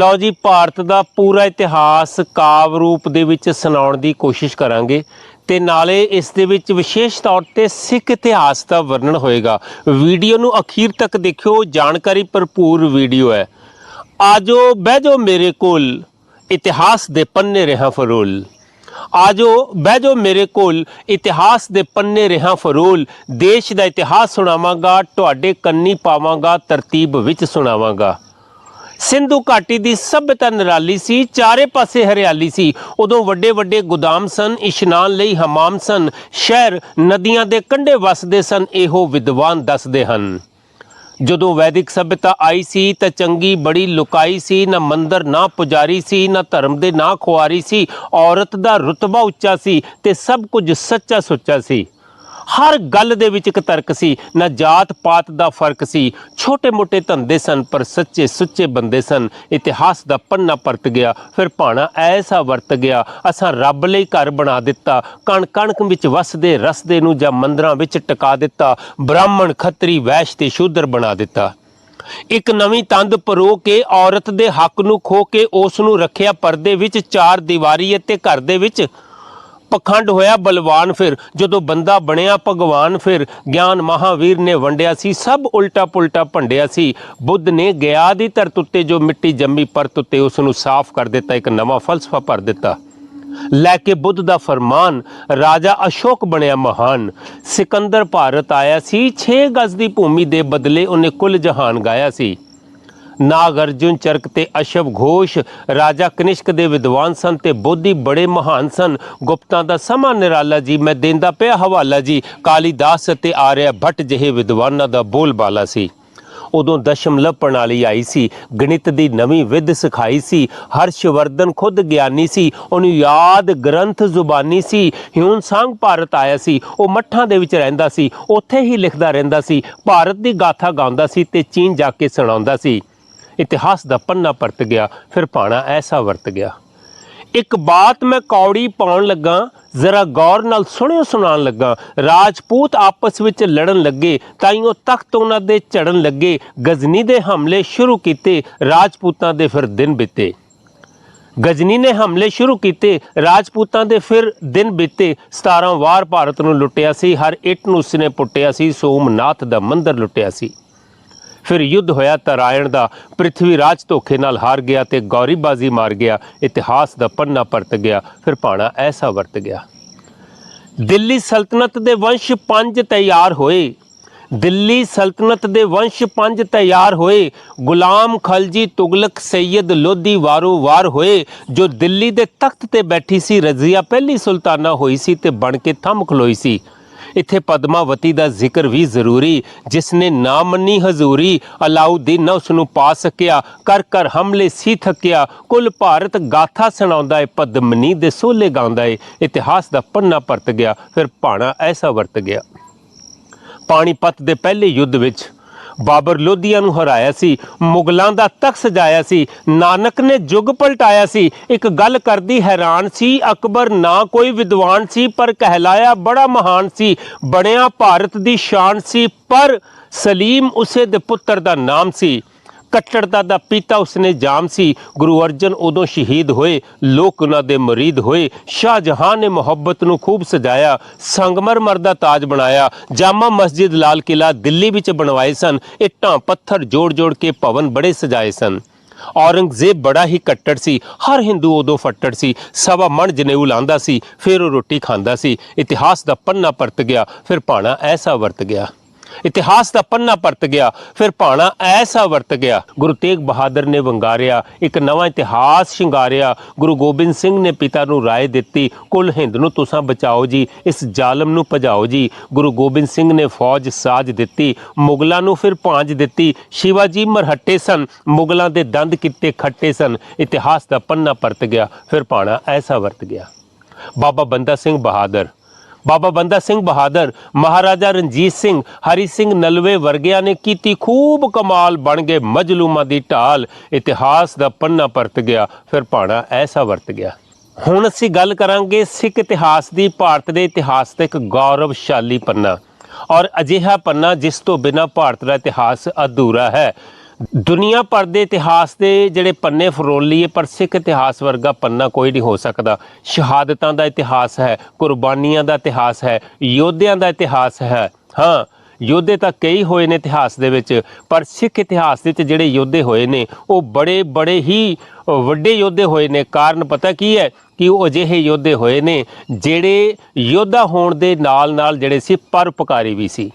ਲਓ ਜੀ, ਭਾਰਤ ਦਾ ਪੂਰਾ ਇਤਿਹਾਸ ਕਾਵ ਰੂਪ ਦੇ ਵਿੱਚ ਸੁਣਾਉਣ ਦੀ ਕੋਸ਼ਿਸ਼ ਕਰਾਂਗੇ ਤੇ ਨਾਲੇ ਇਸ ਦੇ ਵਿੱਚ ਵਿਸ਼ੇਸ਼ ਤੌਰ ਤੇ ਸਿੱਖ ਇਤਿਹਾਸ ਦਾ ਵਰਣਨ ਹੋਏਗਾ। ਵੀਡੀਓ ਨੂੰ ਅਖੀਰ ਤੱਕ ਦੇਖਿਓ, ਜਾਣਕਾਰੀ ਭਰਪੂਰ ਵੀਡੀਓ ਹੈ। ਆਜੋ ਬਹਿ ਜਾਓ ਮੇਰੇ ਕੋਲ, ਇਤਿਹਾਸ ਦੇ ਪੰਨੇ ਰਹਾ ਫਰੋਲ। ਆਜੋ ਬਹਿ ਜਾਓ ਮੇਰੇ ਕੋਲ, ਇਤਿਹਾਸ ਦੇ ਪੰਨੇ ਰਹਾ ਫਰੋਲ। ਦੇਸ਼ ਦਾ ਇਤਿਹਾਸ ਸੁਣਾਵਾਂਗਾ, ਤੁਹਾਡੇ ਕੰਨੀ ਪਾਵਾਂਗਾ, ਤਰਤੀਬ ਵਿੱਚ ਸੁਣਾਵਾਂਗਾ। ਸਿੰਧੂ ਘਾਟੀ ਦੀ ਸਭਿਅਤਾ ਨਿਰਾਲੀ ਸੀ, ਚਾਰੇ ਪਾਸੇ ਹਰਿਆਲੀ ਸੀ। ਉਦੋਂ ਵੱਡੇ ਵੱਡੇ ਗੋਦਾਮ ਸਨ, ਇਸ਼ਨਾਨ ਲਈ ਹਮਾਮ ਸਨ। ਸ਼ਹਿਰ ਨਦੀਆਂ ਦੇ ਕੰਢੇ ਵਸਦੇ ਸਨ, ਇਹੋ ਵਿਦਵਾਨ ਦੱਸਦੇ ਹਨ। ਜਦੋਂ ਵੈਦਿਕ ਸਭਿਅਤਾ ਆਈ ਸੀ, ਤਾਂ ਚੰਗੀ ਬੜੀ ਲੁਕਾਈ ਸੀ, ਨਾ ਮੰਦਰ, ਨਾ ਪੁਜਾਰੀ ਸੀ, ਨਾ ਧਰਮ ਦੇ ਨਾ ਖੁਆਰੀ ਸੀ। ਔਰਤ ਦਾ ਰੁਤਬਾ ਉੱਚਾ ਸੀ ਤੇ ਸਭ ਕੁਝ ਸੱਚਾ ਸੁੱਚਾ ਸੀ। ਹਰ ਗੱਲ ਦੇ ਵਿੱਚ ਇੱਕ ਤਰਕ ਸੀ, ਨਾ ਜਾਤ ਪਾਤ ਦਾ ਫ਼ਰਕ ਸੀ। ਛੋਟੇ ਮੋਟੇ ਧੰਦੇ ਸਨ, ਪਰ ਸੱਚੇ ਸੁੱਚੇ ਬੰਦੇ ਸਨ। ਇਤਿਹਾਸ ਦਾ ਪੰਨਾ ਪਰਤ ਗਿਆ, ਫਿਰ ਭਾਣਾ ਐਸਾ ਵਰਤ ਗਿਆ, ਅਸਾਂ ਰੱਬ ਲਈ ਘਰ ਬਣਾ ਦਿੱਤਾ ਕਣ ਕਣਕ ਵਿੱਚ ਵਸਦੇ, ਰਸਦੇ ਨੂੰ ਜਾਂ ਮੰਦਰਾਂ ਵਿੱਚ ਟਿਕਾ ਦਿੱਤਾ, ਬ੍ਰਾਹਮਣ ਖੱਤਰੀ ਵੈਸ਼ ਤੇ ਸ਼ੂਦਰ ਬਣਾ ਦਿੱਤਾ। ਇੱਕ ਨਵੀਂ ਤੰਦ ਪਰੋ ਕੇ ਔਰਤ ਦੇ ਹੱਕ ਨੂੰ ਖੋ ਕੇ ਉਸ ਨੂੰ ਰੱਖਿਆ ਪਰਦੇ ਵਿੱਚ, ਚਾਰ ਦੀਵਾਰੀ ਅਤੇ ਘਰ ਦੇ ਵਿੱਚ ਪਖੰਡ ਹੋਇਆ ਬਲਵਾਨ ਫਿਰ। ਜਦੋਂ ਬੰਦਾ ਬਣਿਆ ਭਗਵਾਨ ਫਿਰ, ਗਿਆਨ ਮਹਾਵੀਰ ਨੇ ਵੰਡਿਆ ਸੀ, ਸਭ ਉਲਟਾ ਪੁਲਟਾ ਭੰਡਿਆ ਸੀ। ਬੁੱਧ ਨੇ ਗਿਆ ਦੀ ਧਰਤ ਉੱਤੇ ਜੋ ਮਿੱਟੀ ਜੰਮੀ ਪਰਤ ਉੱਤੇ, ਉਸ ਨੂੰ ਸਾਫ਼ ਕਰ ਦਿੱਤਾ, ਇੱਕ ਨਵਾਂ ਫਲਸਫਾ ਭਰ ਦਿੱਤਾ। ਲੈ ਕੇ ਬੁੱਧ ਦਾ ਫਰਮਾਨ, ਰਾਜਾ ਅਸ਼ੋਕ ਬਣਿਆ ਮਹਾਨ। ਸਿਕੰਦਰ ਭਾਰਤ ਆਇਆ ਸੀ 6 ਗਜ਼ ਦੀ ਭੂਮੀ ਦੇ ਬਦਲੇ ਉਹਨੇ ਕੁੱਲ ਜਹਾਨ ਗਾਇਆ ਸੀ। ਨਾਗ ਅਰਜੁਨ ਚਰਕ ਤੇ ਅਸ਼ਵ ਘੋਸ਼ ਰਾਜਾ ਕਨਿਸ਼ਕ ਦੇ ਵਿਦਵਾਨ ਸਨ ਤੇ ਬੋਧੀ ਬੜੇ ਮਹਾਨ ਸਨ। ਗੁਪਤਾਂ ਦਾ ਸਮਾਂ ਨਿਰਾਲਾ ਜੀ, ਮੈਂ ਦੇਂਦਾ ਪਿਆ ਹਵਾਲਾ ਜੀ। ਕਾਲੀਦਾਸ ਅਤੇ ਆਰਿਆ ਭੱਟ ਜਿਹੇ ਵਿਦਵਾਨਾਂ ਦਾ ਬੋਲਬਾਲਾ ਸੀ। ਉਦੋਂ ਦਸ਼ਮਲਵ ਪ੍ਰਣਾਲੀ ਆਈ ਸੀ। ਗਣਿਤ ਦੀ ਨਵੀਂ ਵਿਧ ਸਿਖਾਈ ਸੀ। ਹਰਸ਼ਵਰਧਨ ਖੁਦ ਗਿਆਨੀ ਸੀ। ਉਹਨੂੰ ਯਾਦ ਗ੍ਰੰਥ ਜ਼ੁਬਾਨੀ ਸੀ। ਹਿਊਨ ਸੰਗ ਭਾਰਤ ਆਇਆ ਸੀ। ਉਹ ਮੱਠਾਂ ਦੇ ਵਿੱਚ ਰਹਿੰਦਾ ਸੀ। ਉੱਥੇ ਹੀ ਲਿਖਦਾ ਰਹਿੰਦਾ ਸੀ। ਭਾਰਤ ਦੀ ਗਾਥਾ ਗਾਉਂਦਾ ਸੀ ਤੇ ਚੀਨ ਜਾ ਕੇ ਸੁਣਾਉਂਦਾ ਸੀ। ਇਤਿਹਾਸ ਦਾ ਪੰਨਾ ਪਰਤ ਗਿਆ, ਫਿਰ ਪਾਣਾ ਐਸਾ ਵਰਤ ਗਿਆ। ਇੱਕ ਬਾਤ ਮੈਂ ਕੌੜੀ ਪਾਉਣ ਲੱਗਾ, ਜ਼ਰਾ ਗੌਰ ਨਾਲ ਸੁਣਿਓ ਸੁਣਾਉਣ ਲੱਗਾ। ਰਾਜਪੂਤ ਆਪਸ ਵਿੱਚ ਲੜਨ ਲੱਗੇ, ਤਾਈਓ ਤਖਤ ਉਹਨਾਂ ਦੇ ਝੜਨ ਲੱਗੇ। ਗਜ਼ਨੀ ਦੇ ਹਮਲੇ ਸ਼ੁਰੂ ਕੀਤੇ, ਰਾਜਪੂਤਾਂ ਦੇ ਫਿਰ ਦਿਨ ਬੀਤੇ। ਗਜਨੀ ਨੇ ਹਮਲੇ ਸ਼ੁਰੂ ਕੀਤੇ, ਰਾਜਪੂਤਾਂ ਦੇ ਫਿਰ ਦਿਨ ਬੀਤੇ। 17 ਵਾਰ ਭਾਰਤ ਨੂੰ ਲੁੱਟਿਆ ਸੀ, ਹਰ ਇੱਟ ਨੂੰ ਉਸਨੇ ਪੁੱਟਿਆ ਸੀ, ਸੋਮਨਾਥ ਦਾ ਮੰਦਰ ਲੁੱਟਿਆ ਸੀ। ਫਿਰ ਯੁੱਧ ਹੋਇਆ ਤਰਾਇਣ ਦਾ ਪ੍ਰਿਥਵੀ ਰਾਜ ਧੋਖੇ ਨਾਲ ਹਾਰ ਗਿਆ ਤੇ ਗੌਰੀਬਾਜ਼ੀ ਮਾਰ ਗਿਆ, ਇਤਿਹਾਸ ਦਾ ਪੰਨਾ ਪਰਤ ਗਿਆ, ਫਿਰ ਭਾਣਾ ਐਸਾ ਵਰਤ ਗਿਆ। ਦਿੱਲੀ ਸਲਤਨਤ ਦੇ ਵੰਸ਼ ਪੰਜ ਤਿਆਰ ਹੋਏ। ਦਿੱਲੀ ਸਲਤਨਤ ਦੇ ਵੰਸ਼ ਪੰਜ ਤਿਆਰ ਹੋਏ। ਗੁਲਾਮ ਖਲਜੀ ਤੁਗਲਕ ਸੈਯਦ ਲੋਧੀ ਵਾਰੋ ਵਾਰ ਹੋਏ, ਜੋ ਦਿੱਲੀ ਦੇ ਤਖਤ ਤੇ ਬੈਠੀ ਸੀ, ਰਜ਼ੀਆ ਪਹਿਲੀ ਸੁਲਤਾਨਾ ਹੋਈ ਸੀ ਤੇ ਬਣ ਕੇ ਥੰਮ ਖਲੋਈ ਸੀ। ਇੱਥੇ ਪਦਮਾਵਤੀ ਦਾ ਜ਼ਿਕਰ ਵੀ ਜ਼ਰੂਰੀ, ਜਿਸ ਨੇ ਨਾ ਮੰਨੀ ਹਜ਼ੂਰੀ, ਅਲਾਉਦੀਨ ਨਾ ਉਸ ਨੂੰ ਪਾ ਸਕਿਆ ਕਰ ਕਰ ਹਮਲੇ ਸੀ ਥੱਕਿਆ, ਕੁੱਲ ਭਾਰਤ ਗਾਥਾ ਸੁਣਾਉਂਦਾ ਏ, ਪਦਮਨੀ ਦੇ ਸੋਲੇ ਗਾਉਂਦਾ ਏ, ਇਤਿਹਾਸ ਦਾ ਪੰਨਾ ਪਰਤ ਗਿਆ, ਫਿਰ ਭਾਣਾ ਐਸਾ ਵਰਤ ਗਿਆ। ਪਾਣੀਪਤ ਦੇ ਪਹਿਲੇ ਯੁੱਧ ਵਿੱਚ ਬਾਬਰ ਲੋਧੀਆਂ ਨੂੰ ਹਰਾਇਆ ਸੀ, ਮੁਗਲਾਂ ਦਾ ਤਖਤ ਸਜਾਇਆ ਸੀ, ਨਾਨਕ ਨੇ ਯੁੱਗ ਪਲਟਾਇਆ ਸੀ। ਇੱਕ ਗੱਲ ਕਰਦੀ ਹੈਰਾਨ ਸੀ, ਅਕਬਰ ਨਾ ਕੋਈ ਵਿਦਵਾਨ ਸੀ, ਪਰ ਕਹਿਲਾਇਆ ਬੜਾ ਮਹਾਨ ਸੀ। ਬਣਿਆ ਭਾਰਤ ਦੀ ਸ਼ਾਨ ਸੀ, ਪਰ ਸਲੀਮ ਉਸੇ ਦੇ ਪੁੱਤਰ ਦਾ ਨਾਮ ਸੀ। ਕੱਟੜਤਾ ਦਾ ਪੀਤਾ ਉਸਨੇ ਜਾਮ ਸੀ। ਗੁਰੂ ਅਰਜਨ ਉਦੋਂ ਸ਼ਹੀਦ ਹੋਏ। ਲੋਕ ਉਹਨਾਂ ਦੇ ਮੁਰੀਦ ਹੋਏ। ਸ਼ਾਹਜਹਾਨ ਨੇ ਮੁਹੱਬਤ ਨੂੰ ਖੂਬ ਸਜਾਇਆ। ਸੰਗਮਰਮਰ ਦਾ ਤਾਜ ਬਣਾਇਆ। ਜਾਮਾ ਮਸਜਿਦ ਲਾਲ ਕਿਲਾ ਦਿੱਲੀ ਵਿੱਚ ਬਣਵਾਏ ਸਨ। ਇੱਟਾਂ ਪੱਥਰ ਜੋੜ-ਜੋੜ ਕੇ ਭਵਨ ਬੜੇ ਸਜਾਏ ਸਨ। ਔਰੰਗਜ਼ੇਬ ਬੜਾ ਹੀ ਕੱਟੜ ਸੀ। ਹਰ ਹਿੰਦੂ ਉਦੋਂ ਫੱਟੜ ਸੀ। ਸਵਾ ਮਣ ਜਨੇਊ ਲਾਂਦਾ ਸੀ। ਫਿਰ ਉਹ ਰੋਟੀ ਖਾਂਦਾ ਸੀ। ਇਤਿਹਾਸ ਦਾ ਪੰਨਾ ਪਰਤ ਗਿਆ। ਫਿਰ ਭਾਣਾ ਐਸਾ ਵਰਤ ਗਿਆ। ਇਤਿਹਾਸ ਦਾ ਪੰਨਾ ਪਰਤ ਗਿਆ, ਫਿਰ ਭਾਣਾ ਐਸਾ ਵਰਤ ਗਿਆ। ਗੁਰੂ ਤੇਗ ਬਹਾਦਰ ਨੇ ਵੰਗਾਰਿਆ, ਇੱਕ ਨਵਾਂ ਇਤਿਹਾਸ ਸ਼ਿੰਗਾਰਿਆ। ਗੁਰੂ ਗੋਬਿੰਦ ਸਿੰਘ ਨੇ ਪਿਤਾ ਨੂੰ ਰਾਏ ਦਿੱਤੀ, ਕੁੱਲ ਹਿੰਦ ਨੂੰ ਤੁਸੀਂ ਬਚਾਓ ਜੀ, ਇਸ ਜ਼ਾਲਮ ਨੂੰ ਭਜਾਓ ਜੀ। ਗੁਰੂ ਗੋਬਿੰਦ ਸਿੰਘ ਨੇ ਫੌਜ ਸਾਜ ਦਿੱਤੀ, ਮੁਗਲਾਂ ਨੂੰ ਫਿਰ ਭਾਂਜ ਦਿੱਤੀ। ਸ਼ਿਵਾਜੀ ਮਰਹੱਟੇ ਸਨ, ਮੁਗਲਾਂ ਦੇ ਦੰਦ ਕਿੱਤੇ ਖੱਟੇ ਸਨ। ਇਤਿਹਾਸ ਦਾ ਪੰਨਾ ਪਰਤ ਗਿਆ, ਫਿਰ ਭਾਣਾ ਐਸਾ ਵਰਤ ਗਿਆ। ਬਾਬਾ ਬੰਦਾ ਸਿੰਘ ਬਹਾਦਰ ਬਾਬਾ ਬੰਦਾ ਸਿੰਘ ਬਹਾਦਰ, ਮਹਾਰਾਜਾ ਰਣਜੀਤ ਸਿੰਘ, ਹਰੀ ਸਿੰਘ ਨਲਵੇ ਵਰਗਿਆਂ ਨੇ ਕੀਤੀ ਖੂਬ ਕਮਾਲ ਬਣ ਗਏ ਮਜਲੂਮਾਂ ਦੀ ਢਾਲ। ਇਤਿਹਾਸ ਦਾ ਪੰਨਾ ਪਰਤ ਗਿਆ, ਫਿਰ ਭਾਣਾ ਐਸਾ ਵਰਤ ਗਿਆ। ਹੁਣ ਅਸੀਂ ਗੱਲ ਕਰਾਂਗੇ ਸਿੱਖ ਇਤਿਹਾਸ ਦੀ, ਭਾਰਤ ਦੇ ਇਤਿਹਾਸ ਦਾ ਇੱਕ ਗੌਰਵਸ਼ਾਲੀ ਪੰਨਾ। ਔਰ ਅਜਿਹਾ ਪੰਨਾ ਜਿਸ ਤੋਂ ਬਿਨਾ ਭਾਰਤ ਦਾ ਇਤਿਹਾਸ ਅਧੂਰਾ ਹੈ। ਦੁਨੀਆ ਭਰ ਦੇ ਇਤਿਹਾਸ ਦੇ ਜਿਹੜੇ ਪੰਨੇ ਫਰੋਲੀਏ ਪਰ ਸਿੱਖ ਇਤਿਹਾਸ ਵਰਗਾ ਪੰਨਾ ਕੋਈ ਨਹੀਂ ਹੋ ਸਕਦਾ। ਸ਼ਹਾਦਤਾਂ ਦਾ ਇਤਿਹਾਸ ਹੈ, ਕੁਰਬਾਨੀਆਂ ਦਾ ਇਤਿਹਾਸ ਹੈ, ਯੋਧਿਆਂ ਦਾ ਇਤਿਹਾਸ ਹੈ। ਹਾਂ, ਯੋਧੇ ਤਾਂ ਕਈ ਹੋਏ ਨੇ ਇਤਿਹਾਸ ਦੇ ਵਿੱਚ, ਪਰ ਸਿੱਖ ਇਤਿਹਾਸ ਦੇ ਵਿੱਚ ਜਿਹੜੇ ਯੋਧੇ ਹੋਏ ਨੇ, ਉਹ ਬੜੇ ਬੜੇ ਹੀ ਵੱਡੇ ਯੋਧੇ ਹੋਏ ਨੇ। ਕਾਰਨ ਪਤਾ ਕੀ ਹੈ ਕਿ ਉਹ ਅਜਿਹੇ ਯੋਧੇ ਹੋਏ ਨੇ, ਜਿਹੜੇ ਯੋਧਾ ਹੋਣ ਦੇ ਨਾਲ ਨਾਲ ਜਿਹੜੇ ਸੀ ਪਰਪਕਾਰੀ ਵੀ ਸੀ।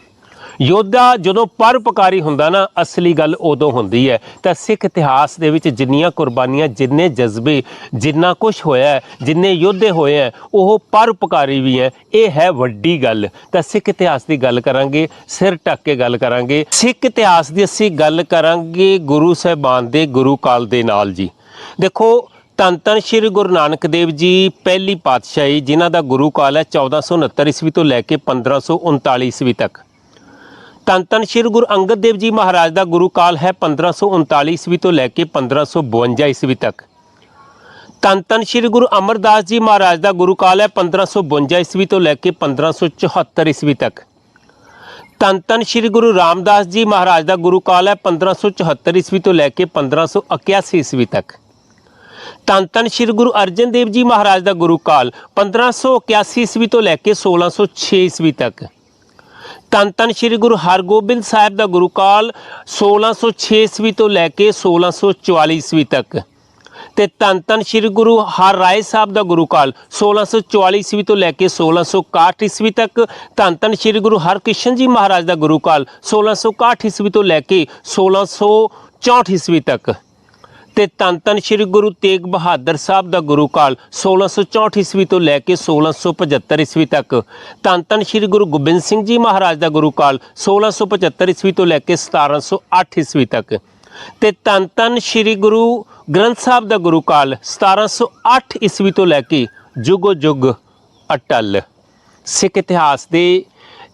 ਯੋਧਾ ਜਦੋਂ ਪਰਉਪਕਾਰੀ ਹੁੰਦਾ ਨਾ, ਅਸਲੀ ਗੱਲ ਉਦੋਂ ਹੁੰਦੀ ਹੈ। ਤਾਂ ਸਿੱਖ ਇਤਿਹਾਸ ਦੇ ਵਿੱਚ ਜਿੰਨੀਆਂ ਕੁਰਬਾਨੀਆਂ, ਜਿੰਨੇ ਜਜ਼ਬੇ, ਜਿੰਨਾ ਕੁਝ ਹੋਇਆ ਜਿੰਨੇ ਯੋਧੇ ਹੋਏ ਹੈ, ਉਹ ਪਰਉਪਕਾਰੀ ਵੀ ਹੈ। ਇਹ ਹੈ ਵੱਡੀ ਗੱਲ। ਤਾਂ ਸਿੱਖ ਇਤਿਹਾਸ ਦੀ ਗੱਲ ਕਰਾਂਗੇ, ਸਿਰ ਢੱਕ ਕੇ ਗੱਲ ਕਰਾਂਗੇ। ਸਿੱਖ ਇਤਿਹਾਸ ਦੀ ਅਸੀਂ ਗੱਲ ਕਰਾਂਗੇ ਗੁਰੂ ਸਾਹਿਬਾਨ ਦੇ ਗੁਰੂ ਕਾਲ ਦੇ ਨਾਲ ਜੀ। ਦੇਖੋ, ਧੰਨ ਧੰਨ ਸ਼੍ਰੀ ਗੁਰੂ ਨਾਨਕ ਦੇਵ ਜੀ, ਪਹਿਲੀ ਪਾਤਸ਼ਾਹੀ, ਜਿਨ੍ਹਾਂ ਦਾ ਗੁਰੂ ਕਾਲ ਹੈ 1469 ਈਸਵੀ ਤੋਂ ਲੈ ਕੇ 1539 ਈਸਵੀ ਤੱਕ। ਧੰਨ ਧੰਨ ਸ਼੍ਰੀ ਗੁਰੂ ਅੰਗਦ ਦੇਵ ਜੀ ਮਹਾਰਾਜ ਦਾ ਗੁਰੂ ਕਾਲ ਹੈ 1539 ਈਸਵੀ ਤੋਂ ਲੈ ਕੇ 1552 ਈਸਵੀ ਤੱਕ। ਧੰਨ ਧੰਨ ਸ਼੍ਰੀ ਗੁਰੂ ਅਮਰਦਾਸ ਜੀ ਮਹਾਰਾਜ ਦਾ ਗੁਰੂ ਕਾਲ ਹੈ 1552 ਈਸਵੀ ਤੋਂ ਲੈ ਕੇ 1574 ਈਸਵੀ ਤੱਕ। ਧੰਨ ਧੰਨ ਸ਼੍ਰੀ ਗੁਰੂ ਰਾਮਦਾਸ ਜੀ ਮਹਾਰਾਜ ਦਾ ਗੁਰੂ ਕਾਲ ਹੈ 1574 ਈਸਵੀ ਤੋਂ ਲੈ ਕੇ 1581 ਈਸਵੀ ਤੱਕ। ਧੰਨ ਧੰਨ ਸ਼੍ਰੀ ਗੁਰੂ ਅਰਜਨ ਦੇਵ ਜੀ ਮਹਾਰਾਜ ਦਾ ਗੁਰੂ ਕਾਲ 1581 ਈਸਵੀ ਤੋਂ ਲੈ ਕੇ 1606 ਈਸਵੀ ਤੱਕ। ਧੰਨ ਧੰਨ ਸ਼੍ਰੀ ਗੁਰੂ ਹਰਗੋਬਿੰਦ ਸਾਹਿਬ ਦਾ ਗੁਰੂ ਕਾਲ 1606 ਈਸਵੀ ਤੋਂ ਲੈ ਕੇ 1644 ਈਸਵੀ ਤੱਕ। ਤੇ ਧੰਨ ਧੰਨ ਸ਼੍ਰੀ ਗੁਰੂ ਹਰ ਰਾਏ ਸਾਹਿਬ ਦਾ ਗੁਰੂ ਕਾਲ 1644 ਈਸਵੀ ਤੋਂ ਲੈ ਕੇ 1661 ਈਸਵੀ ਤੱਕ। ਧੰਨ ਧੰਨ ਸ਼੍ਰੀ ਗੁਰੂ ਹਰਕ੍ਰਿਸ਼ਨ ਜੀ ਮਹਾਰਾਜ ਦਾ ਗੁਰੂ ਕਾਲ 1661 ਈਸਵੀ ਤੋਂ ਲੈ ਕੇ 1664 ਈਸਵੀ ਤੱਕ। ਤੇ ਧੰਨ ਧੰਨ ਸ਼੍ਰੀ ਗੁਰੂ ਤੇਗ ਬਹਾਦਰ ਸਾਹਿਬ ਦਾ ਗੁਰੂ ਕਾਲ 1664 ਈਸਵੀ ਤੋਂ ਲੈ ਕੇ 1675 ਈਸਵੀ ਤੱਕ। ਧੰਨ ਧੰਨ ਸ਼੍ਰੀ ਗੁਰੂ ਗੋਬਿੰਦ ਸਿੰਘ ਜੀ ਮਹਾਰਾਜ ਦਾ ਗੁਰੂ ਕਾਲ 1675 ਈਸਵੀ ਤੋਂ ਲੈ ਕੇ 1708 ਈਸਵੀ ਤੱਕ। ਤੇ ਧੰਨ ਧੰਨ ਸ਼੍ਰੀ ਗੁਰੂ ਗ੍ਰੰਥ ਸਾਹਿਬ ਦਾ ਗੁਰੂ ਕਾਲ 1708 ਈਸਵੀ ਤੋਂ ਲੈ ਕੇ ਜੁਗੋ ਜੁਗ ਅਟਲ। ਸਿੱਖ ਇਤਿਹਾਸ ਦੇ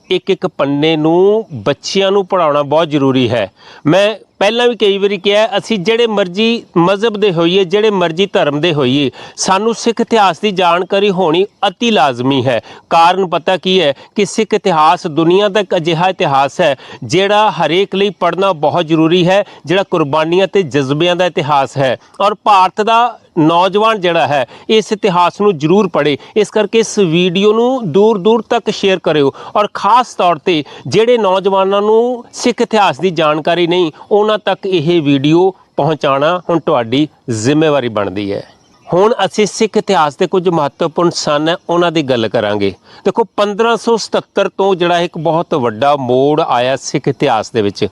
ਇੱਕ ਇੱਕ ਪੰਨੇ ਨੂੰ ਬੱਚਿਆਂ ਨੂੰ ਪੜਾਉਣਾ ਬਹੁਤ ਜ਼ਰੂਰੀ ਹੈ। ਮੈਂ ਪਹਿਲਾਂ ਵੀ ਕਈ ਵਾਰੀ ਕਿਹਾ, ਅਸੀਂ ਜਿਹੜੇ ਮਰਜ਼ੀ ਮਜ਼ਹਬ ਦੇ ਹੋਈਏ, ਜਿਹੜੇ ਮਰਜ਼ੀ ਧਰਮ ਦੇ ਹੋਈਏ, ਸਾਨੂੰ ਸਿੱਖ ਇਤਿਹਾਸ ਦੀ ਜਾਣਕਾਰੀ ਹੋਣੀ ਅਤੀ ਲਾਜ਼ਮੀ ਹੈ। ਕਾਰਨ ਪਤਾ ਕੀ ਹੈ ਕਿ ਸਿੱਖ ਇਤਿਹਾਸ ਦੁਨੀਆ ਦਾ ਇੱਕ ਅਜਿਹਾ ਇਤਿਹਾਸ ਹੈ, ਜਿਹੜਾ ਹਰੇਕ ਲਈ ਪੜ੍ਹਨਾ ਬਹੁਤ ਜ਼ਰੂਰੀ ਹੈ, ਜਿਹੜਾ ਕੁਰਬਾਨੀਆਂ ਤੇ ਜਜ਼ਬਿਆਂ ਦਾ ਇਤਿਹਾਸ ਹੈ। ਔਰ ਭਾਰਤ ਦਾ ਨੌਜਵਾਨ ਜਿਹੜਾ ਹੈ, ਇਸ ਇਤਿਹਾਸ ਨੂੰ ਜ਼ਰੂਰ ਪੜ੍ਹੇ। ਇਸ ਕਰਕੇ ਇਸ ਵੀਡੀਓ ਨੂੰ ਦੂਰ ਦੂਰ ਤੱਕ ਸ਼ੇਅਰ ਕਰਿਓ। ਔਰ ਖਾਸ ਤੌਰ ਤੇ ਜਿਹੜੇ ਨੌਜਵਾਨਾਂ ਨੂੰ ਸਿੱਖ ਇਤਿਹਾਸ ਦੀ ਜਾਣਕਾਰੀ ਨਹੀਂ, ਉਹਨਾਂ ਤੱਕ ਇਹ ਵੀਡੀਓ ਪਹੁੰਚਾਉਣਾ ਹੁਣ ਤੁਹਾਡੀ ਜ਼ਿੰਮੇਵਾਰੀ ਬਣਦੀ ਹੈ। ਹੁਣ ਅਸੀਂ ਸਿੱਖ ਇਤਿਹਾਸ ਦੇ ਕੁਝ ਮਹੱਤਵਪੂਰਨ ਸਨ ਹੈ ਉਹਨਾਂ ਦੀ ਗੱਲ ਕਰਾਂਗੇ। ਦੇਖੋ 1577 ਤੋਂ ਜਿਹੜਾ ਇੱਕ ਬਹੁਤ ਵੱਡਾ ਮੋੜ ਆਇਆ ਸਿੱਖ ਇਤਿਹਾਸ ਦੇ ਵਿੱਚ।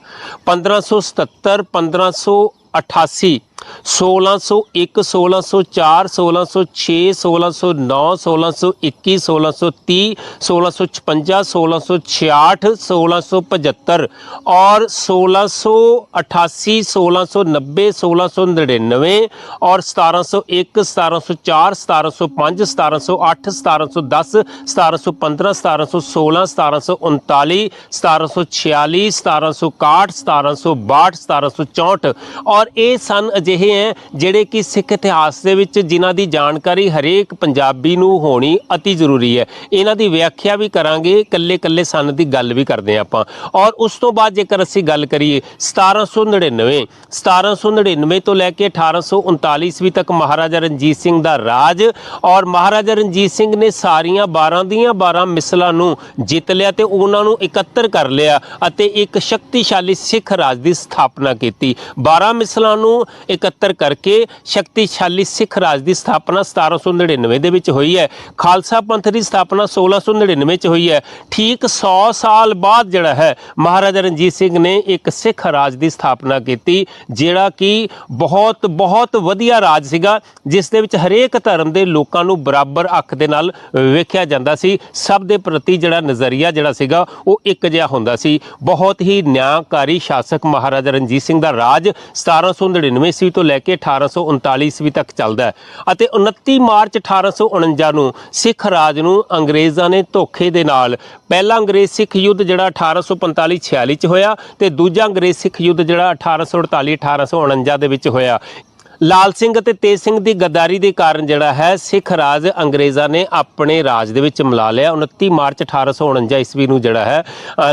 1577 1588 1601 1604 1606 1609 1621 1630 1656 1666 1675 और 1688 1690 1699 और 1701 1704 1705 1708 1710 1715 1716 1739 1746 1761 1762 1764 ਔਰ ਇਹ ਸਨ ਅਜਿਹੇ ਹੈ ਜਿਹੜੇ ਕਿ ਸਿੱਖ ਇਤਿਹਾਸ ਦੇ ਵਿੱਚ ਜਿਨ੍ਹਾਂ ਦੀ ਜਾਣਕਾਰੀ ਹਰੇਕ ਪੰਜਾਬੀ ਨੂੰ ਹੋਣੀ ਅਤੀ ਜ਼ਰੂਰੀ ਹੈ। ਇਹਨਾਂ ਦੀ ਵਿਆਖਿਆ ਵੀ ਕਰਾਂਗੇ ਇਕੱਲੇ ਇਕੱਲੇ ਸਨ ਦੀ ਗੱਲ ਵੀ ਕਰਦੇ ਹਾਂ ਆਪਾਂ। ਔਰ ਉਸ ਤੋਂ ਬਾਅਦ ਜੇਕਰ ਅਸੀਂ ਗੱਲ ਕਰੀਏ 1799 1799 ਤੋਂ ਲੈ ਕੇ 1839 ਈਸਵੀ ਤੱਕ ਮਹਾਰਾਜਾ ਰਣਜੀਤ ਸਿੰਘ ਦਾ ਰਾਜ ਔਰ ਮਹਾਰਾਜਾ ਰਣਜੀਤ ਸਿੰਘ ਨੇ ਸਾਰੀਆਂ 12 ਦੀਆਂ 12 ਮਿਸਲਾਂ ਨੂੰ ਜਿੱਤ ਲਿਆ ਤੇ ਉਹਨਾਂ ਨੂੰ ਇਕੱਤਰ ਕਰ ਲਿਆ ਅਤੇ ਇੱਕ ਸ਼ਕਤੀਸ਼ਾਲੀ ਸਿੱਖ ਰਾਜ ਦੀ ਸਥਾਪਨਾ ਕੀਤੀ। 12 ਮਿਸਲਾਂ ਨੂੰ ਇਕੱਤਰ ਕਰਕੇ ਸ਼ਕਤੀਸ਼ਾਲੀ ਸਿੱਖ ਰਾਜ ਦੀ ਸਥਾਪਨਾ 1799 ਦੇ ਵਿੱਚ ਹੋਈ ਹੈ। ਖਾਲਸਾ ਪੰਥ ਦੀ ਸਥਾਪਨਾ 1699 ਚ ਹੋਈ ਹੈ। ਠੀਕ 100 ਸਾਲ ਬਾਅਦ ਜਿਹੜਾ ਹੈ, ਮਹਾਰਾਜਾ ਰਣਜੀਤ ਸਿੰਘ ਨੇ ਇੱਕ ਸਿੱਖ ਰਾਜ ਦੀ ਸਥਾਪਨਾ ਕੀਤੀ, ਜਿਹੜਾ ਕਿ ਬਹੁਤ ਬਹੁਤ ਵਧੀਆ ਰਾਜ ਸੀਗਾ, ਜਿਸ ਦੇ ਵਿੱਚ ਹਰੇਕ ਧਰਮ ਦੇ ਲੋਕਾਂ ਨੂੰ ਬਰਾਬਰ ਅੱਖ ਦੇ ਨਾਲ ਵੇਖਿਆ ਜਾਂਦਾ ਸੀ। ਸਭ ਦੇ ਪ੍ਰਤੀ ਜਿਹੜਾ ਨਜ਼ਰੀਆ ਜਿਹੜਾ ਸੀਗਾ, ਉਹ ਇੱਕ ਜਿਹਾ ਹੁੰਦਾ ਸੀ। ਬਹੁਤ ਹੀ ਨਿਆਂਕਾਰੀ ਸ਼ਾਸਕ ਮਹਾਰਾਜਾ ਰਣਜੀਤ ਸਿੰਘ ਦਾ ਰਾਜ 1799 ਈਸਵੀ ਤੋਂ ਲੈ ਕੇ 1839 ਈਸਵੀ ਤੱਕ ਚੱਲਦਾ ਹੈ। ਅਤੇ 29 ਮਾਰਚ 1849 ਨੂੰ ਸਿੱਖ ਰਾਜ ਨੂੰ ਅੰਗਰੇਜ਼ਾਂ ਨੇ ਧੋਖੇ ਦੇ ਨਾਲ, ਪਹਿਲਾ ਅੰਗਰੇਜ਼ ਸਿੱਖ ਯੁੱਧ ਜਿਹੜਾ 1845-46 ਚ ਹੋਇਆ ਤੇ ਦੂਜਾ ਅੰਗਰੇਜ਼ ਸਿੱਖ ਯੁੱਧ ਜਿਹੜਾ 1848 1849 ਦੇ ਵਿੱਚ ਹੋਇਆ। ਲਾਲ ਸਿੰਘ ਅਤੇ ਤੇਜ ਸਿੰਘ ਦੀ ਗੱਦਾਰੀ ਦੇ ਕਾਰਨ ਜਿਹੜਾ ਹੈ, ਸਿੱਖ ਰਾਜ ਅੰਗਰੇਜ਼ਾਂ ਨੇ ਆਪਣੇ ਰਾਜ ਦੇ ਵਿੱਚ ਮਿਲਾ ਲਿਆ। 29 ਮਾਰਚ 1849 ਈਸਵੀ ਨੂੰ ਜਿਹੜਾ ਹੈ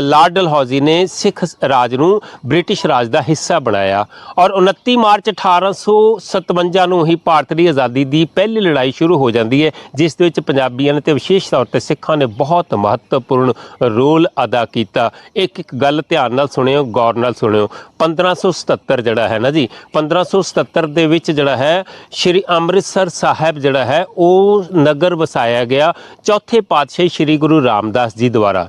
ਲਾਰਡ ਡਲਹੌਜ਼ੀ ਨੇ ਸਿੱਖ ਰਾਜ ਨੂੰ ਬ੍ਰਿਟਿਸ਼ ਰਾਜ ਦਾ ਹਿੱਸਾ ਬਣਾਇਆ। ਔਰ 29 ਮਾਰਚ 1857 ਨੂੰ ਹੀ ਭਾਰਤ ਦੀ ਆਜ਼ਾਦੀ ਦੀ ਪਹਿਲੀ ਲੜਾਈ ਸ਼ੁਰੂ ਹੋ ਜਾਂਦੀ ਹੈ, ਜਿਸ ਦੇ ਵਿੱਚ ਪੰਜਾਬੀਆਂ ਨੇ ਤੇ ਵਿਸ਼ੇਸ਼ ਤੌਰ ਤੇ ਸਿੱਖਾਂ ਨੇ ਬਹੁਤ ਮਹੱਤਵਪੂਰਨ ਰੋਲ ਅਦਾ ਕੀਤਾ। ਇੱਕ ਇੱਕ ਗੱਲ ਧਿਆਨ ਨਾਲ ਸੁਣਿਓ, ਗੌਰ ਨਾਲ ਸੁਣਿਓ। 1577 ਜਿਹੜਾ ਹੈ ਨਾ ਜੀ 1577 ਦੇ ਵਿੱਚ ਵਿੱਚ ਜਿਹੜਾ ਹੈ, ਸ਼੍ਰੀ ਅੰਮ੍ਰਿਤਸਰ ਸਾਹਿਬ ਜਿਹੜਾ ਹੈ, ਉਹ ਨਗਰ ਵਸਾਇਆ ਗਿਆ। ਚੌਥੇ ਪਾਤਸ਼ਾਹ ਸ਼੍ਰੀ ਗੁਰੂ ਰਾਮਦਾਸ ਜੀ ਦੁਆਰਾ।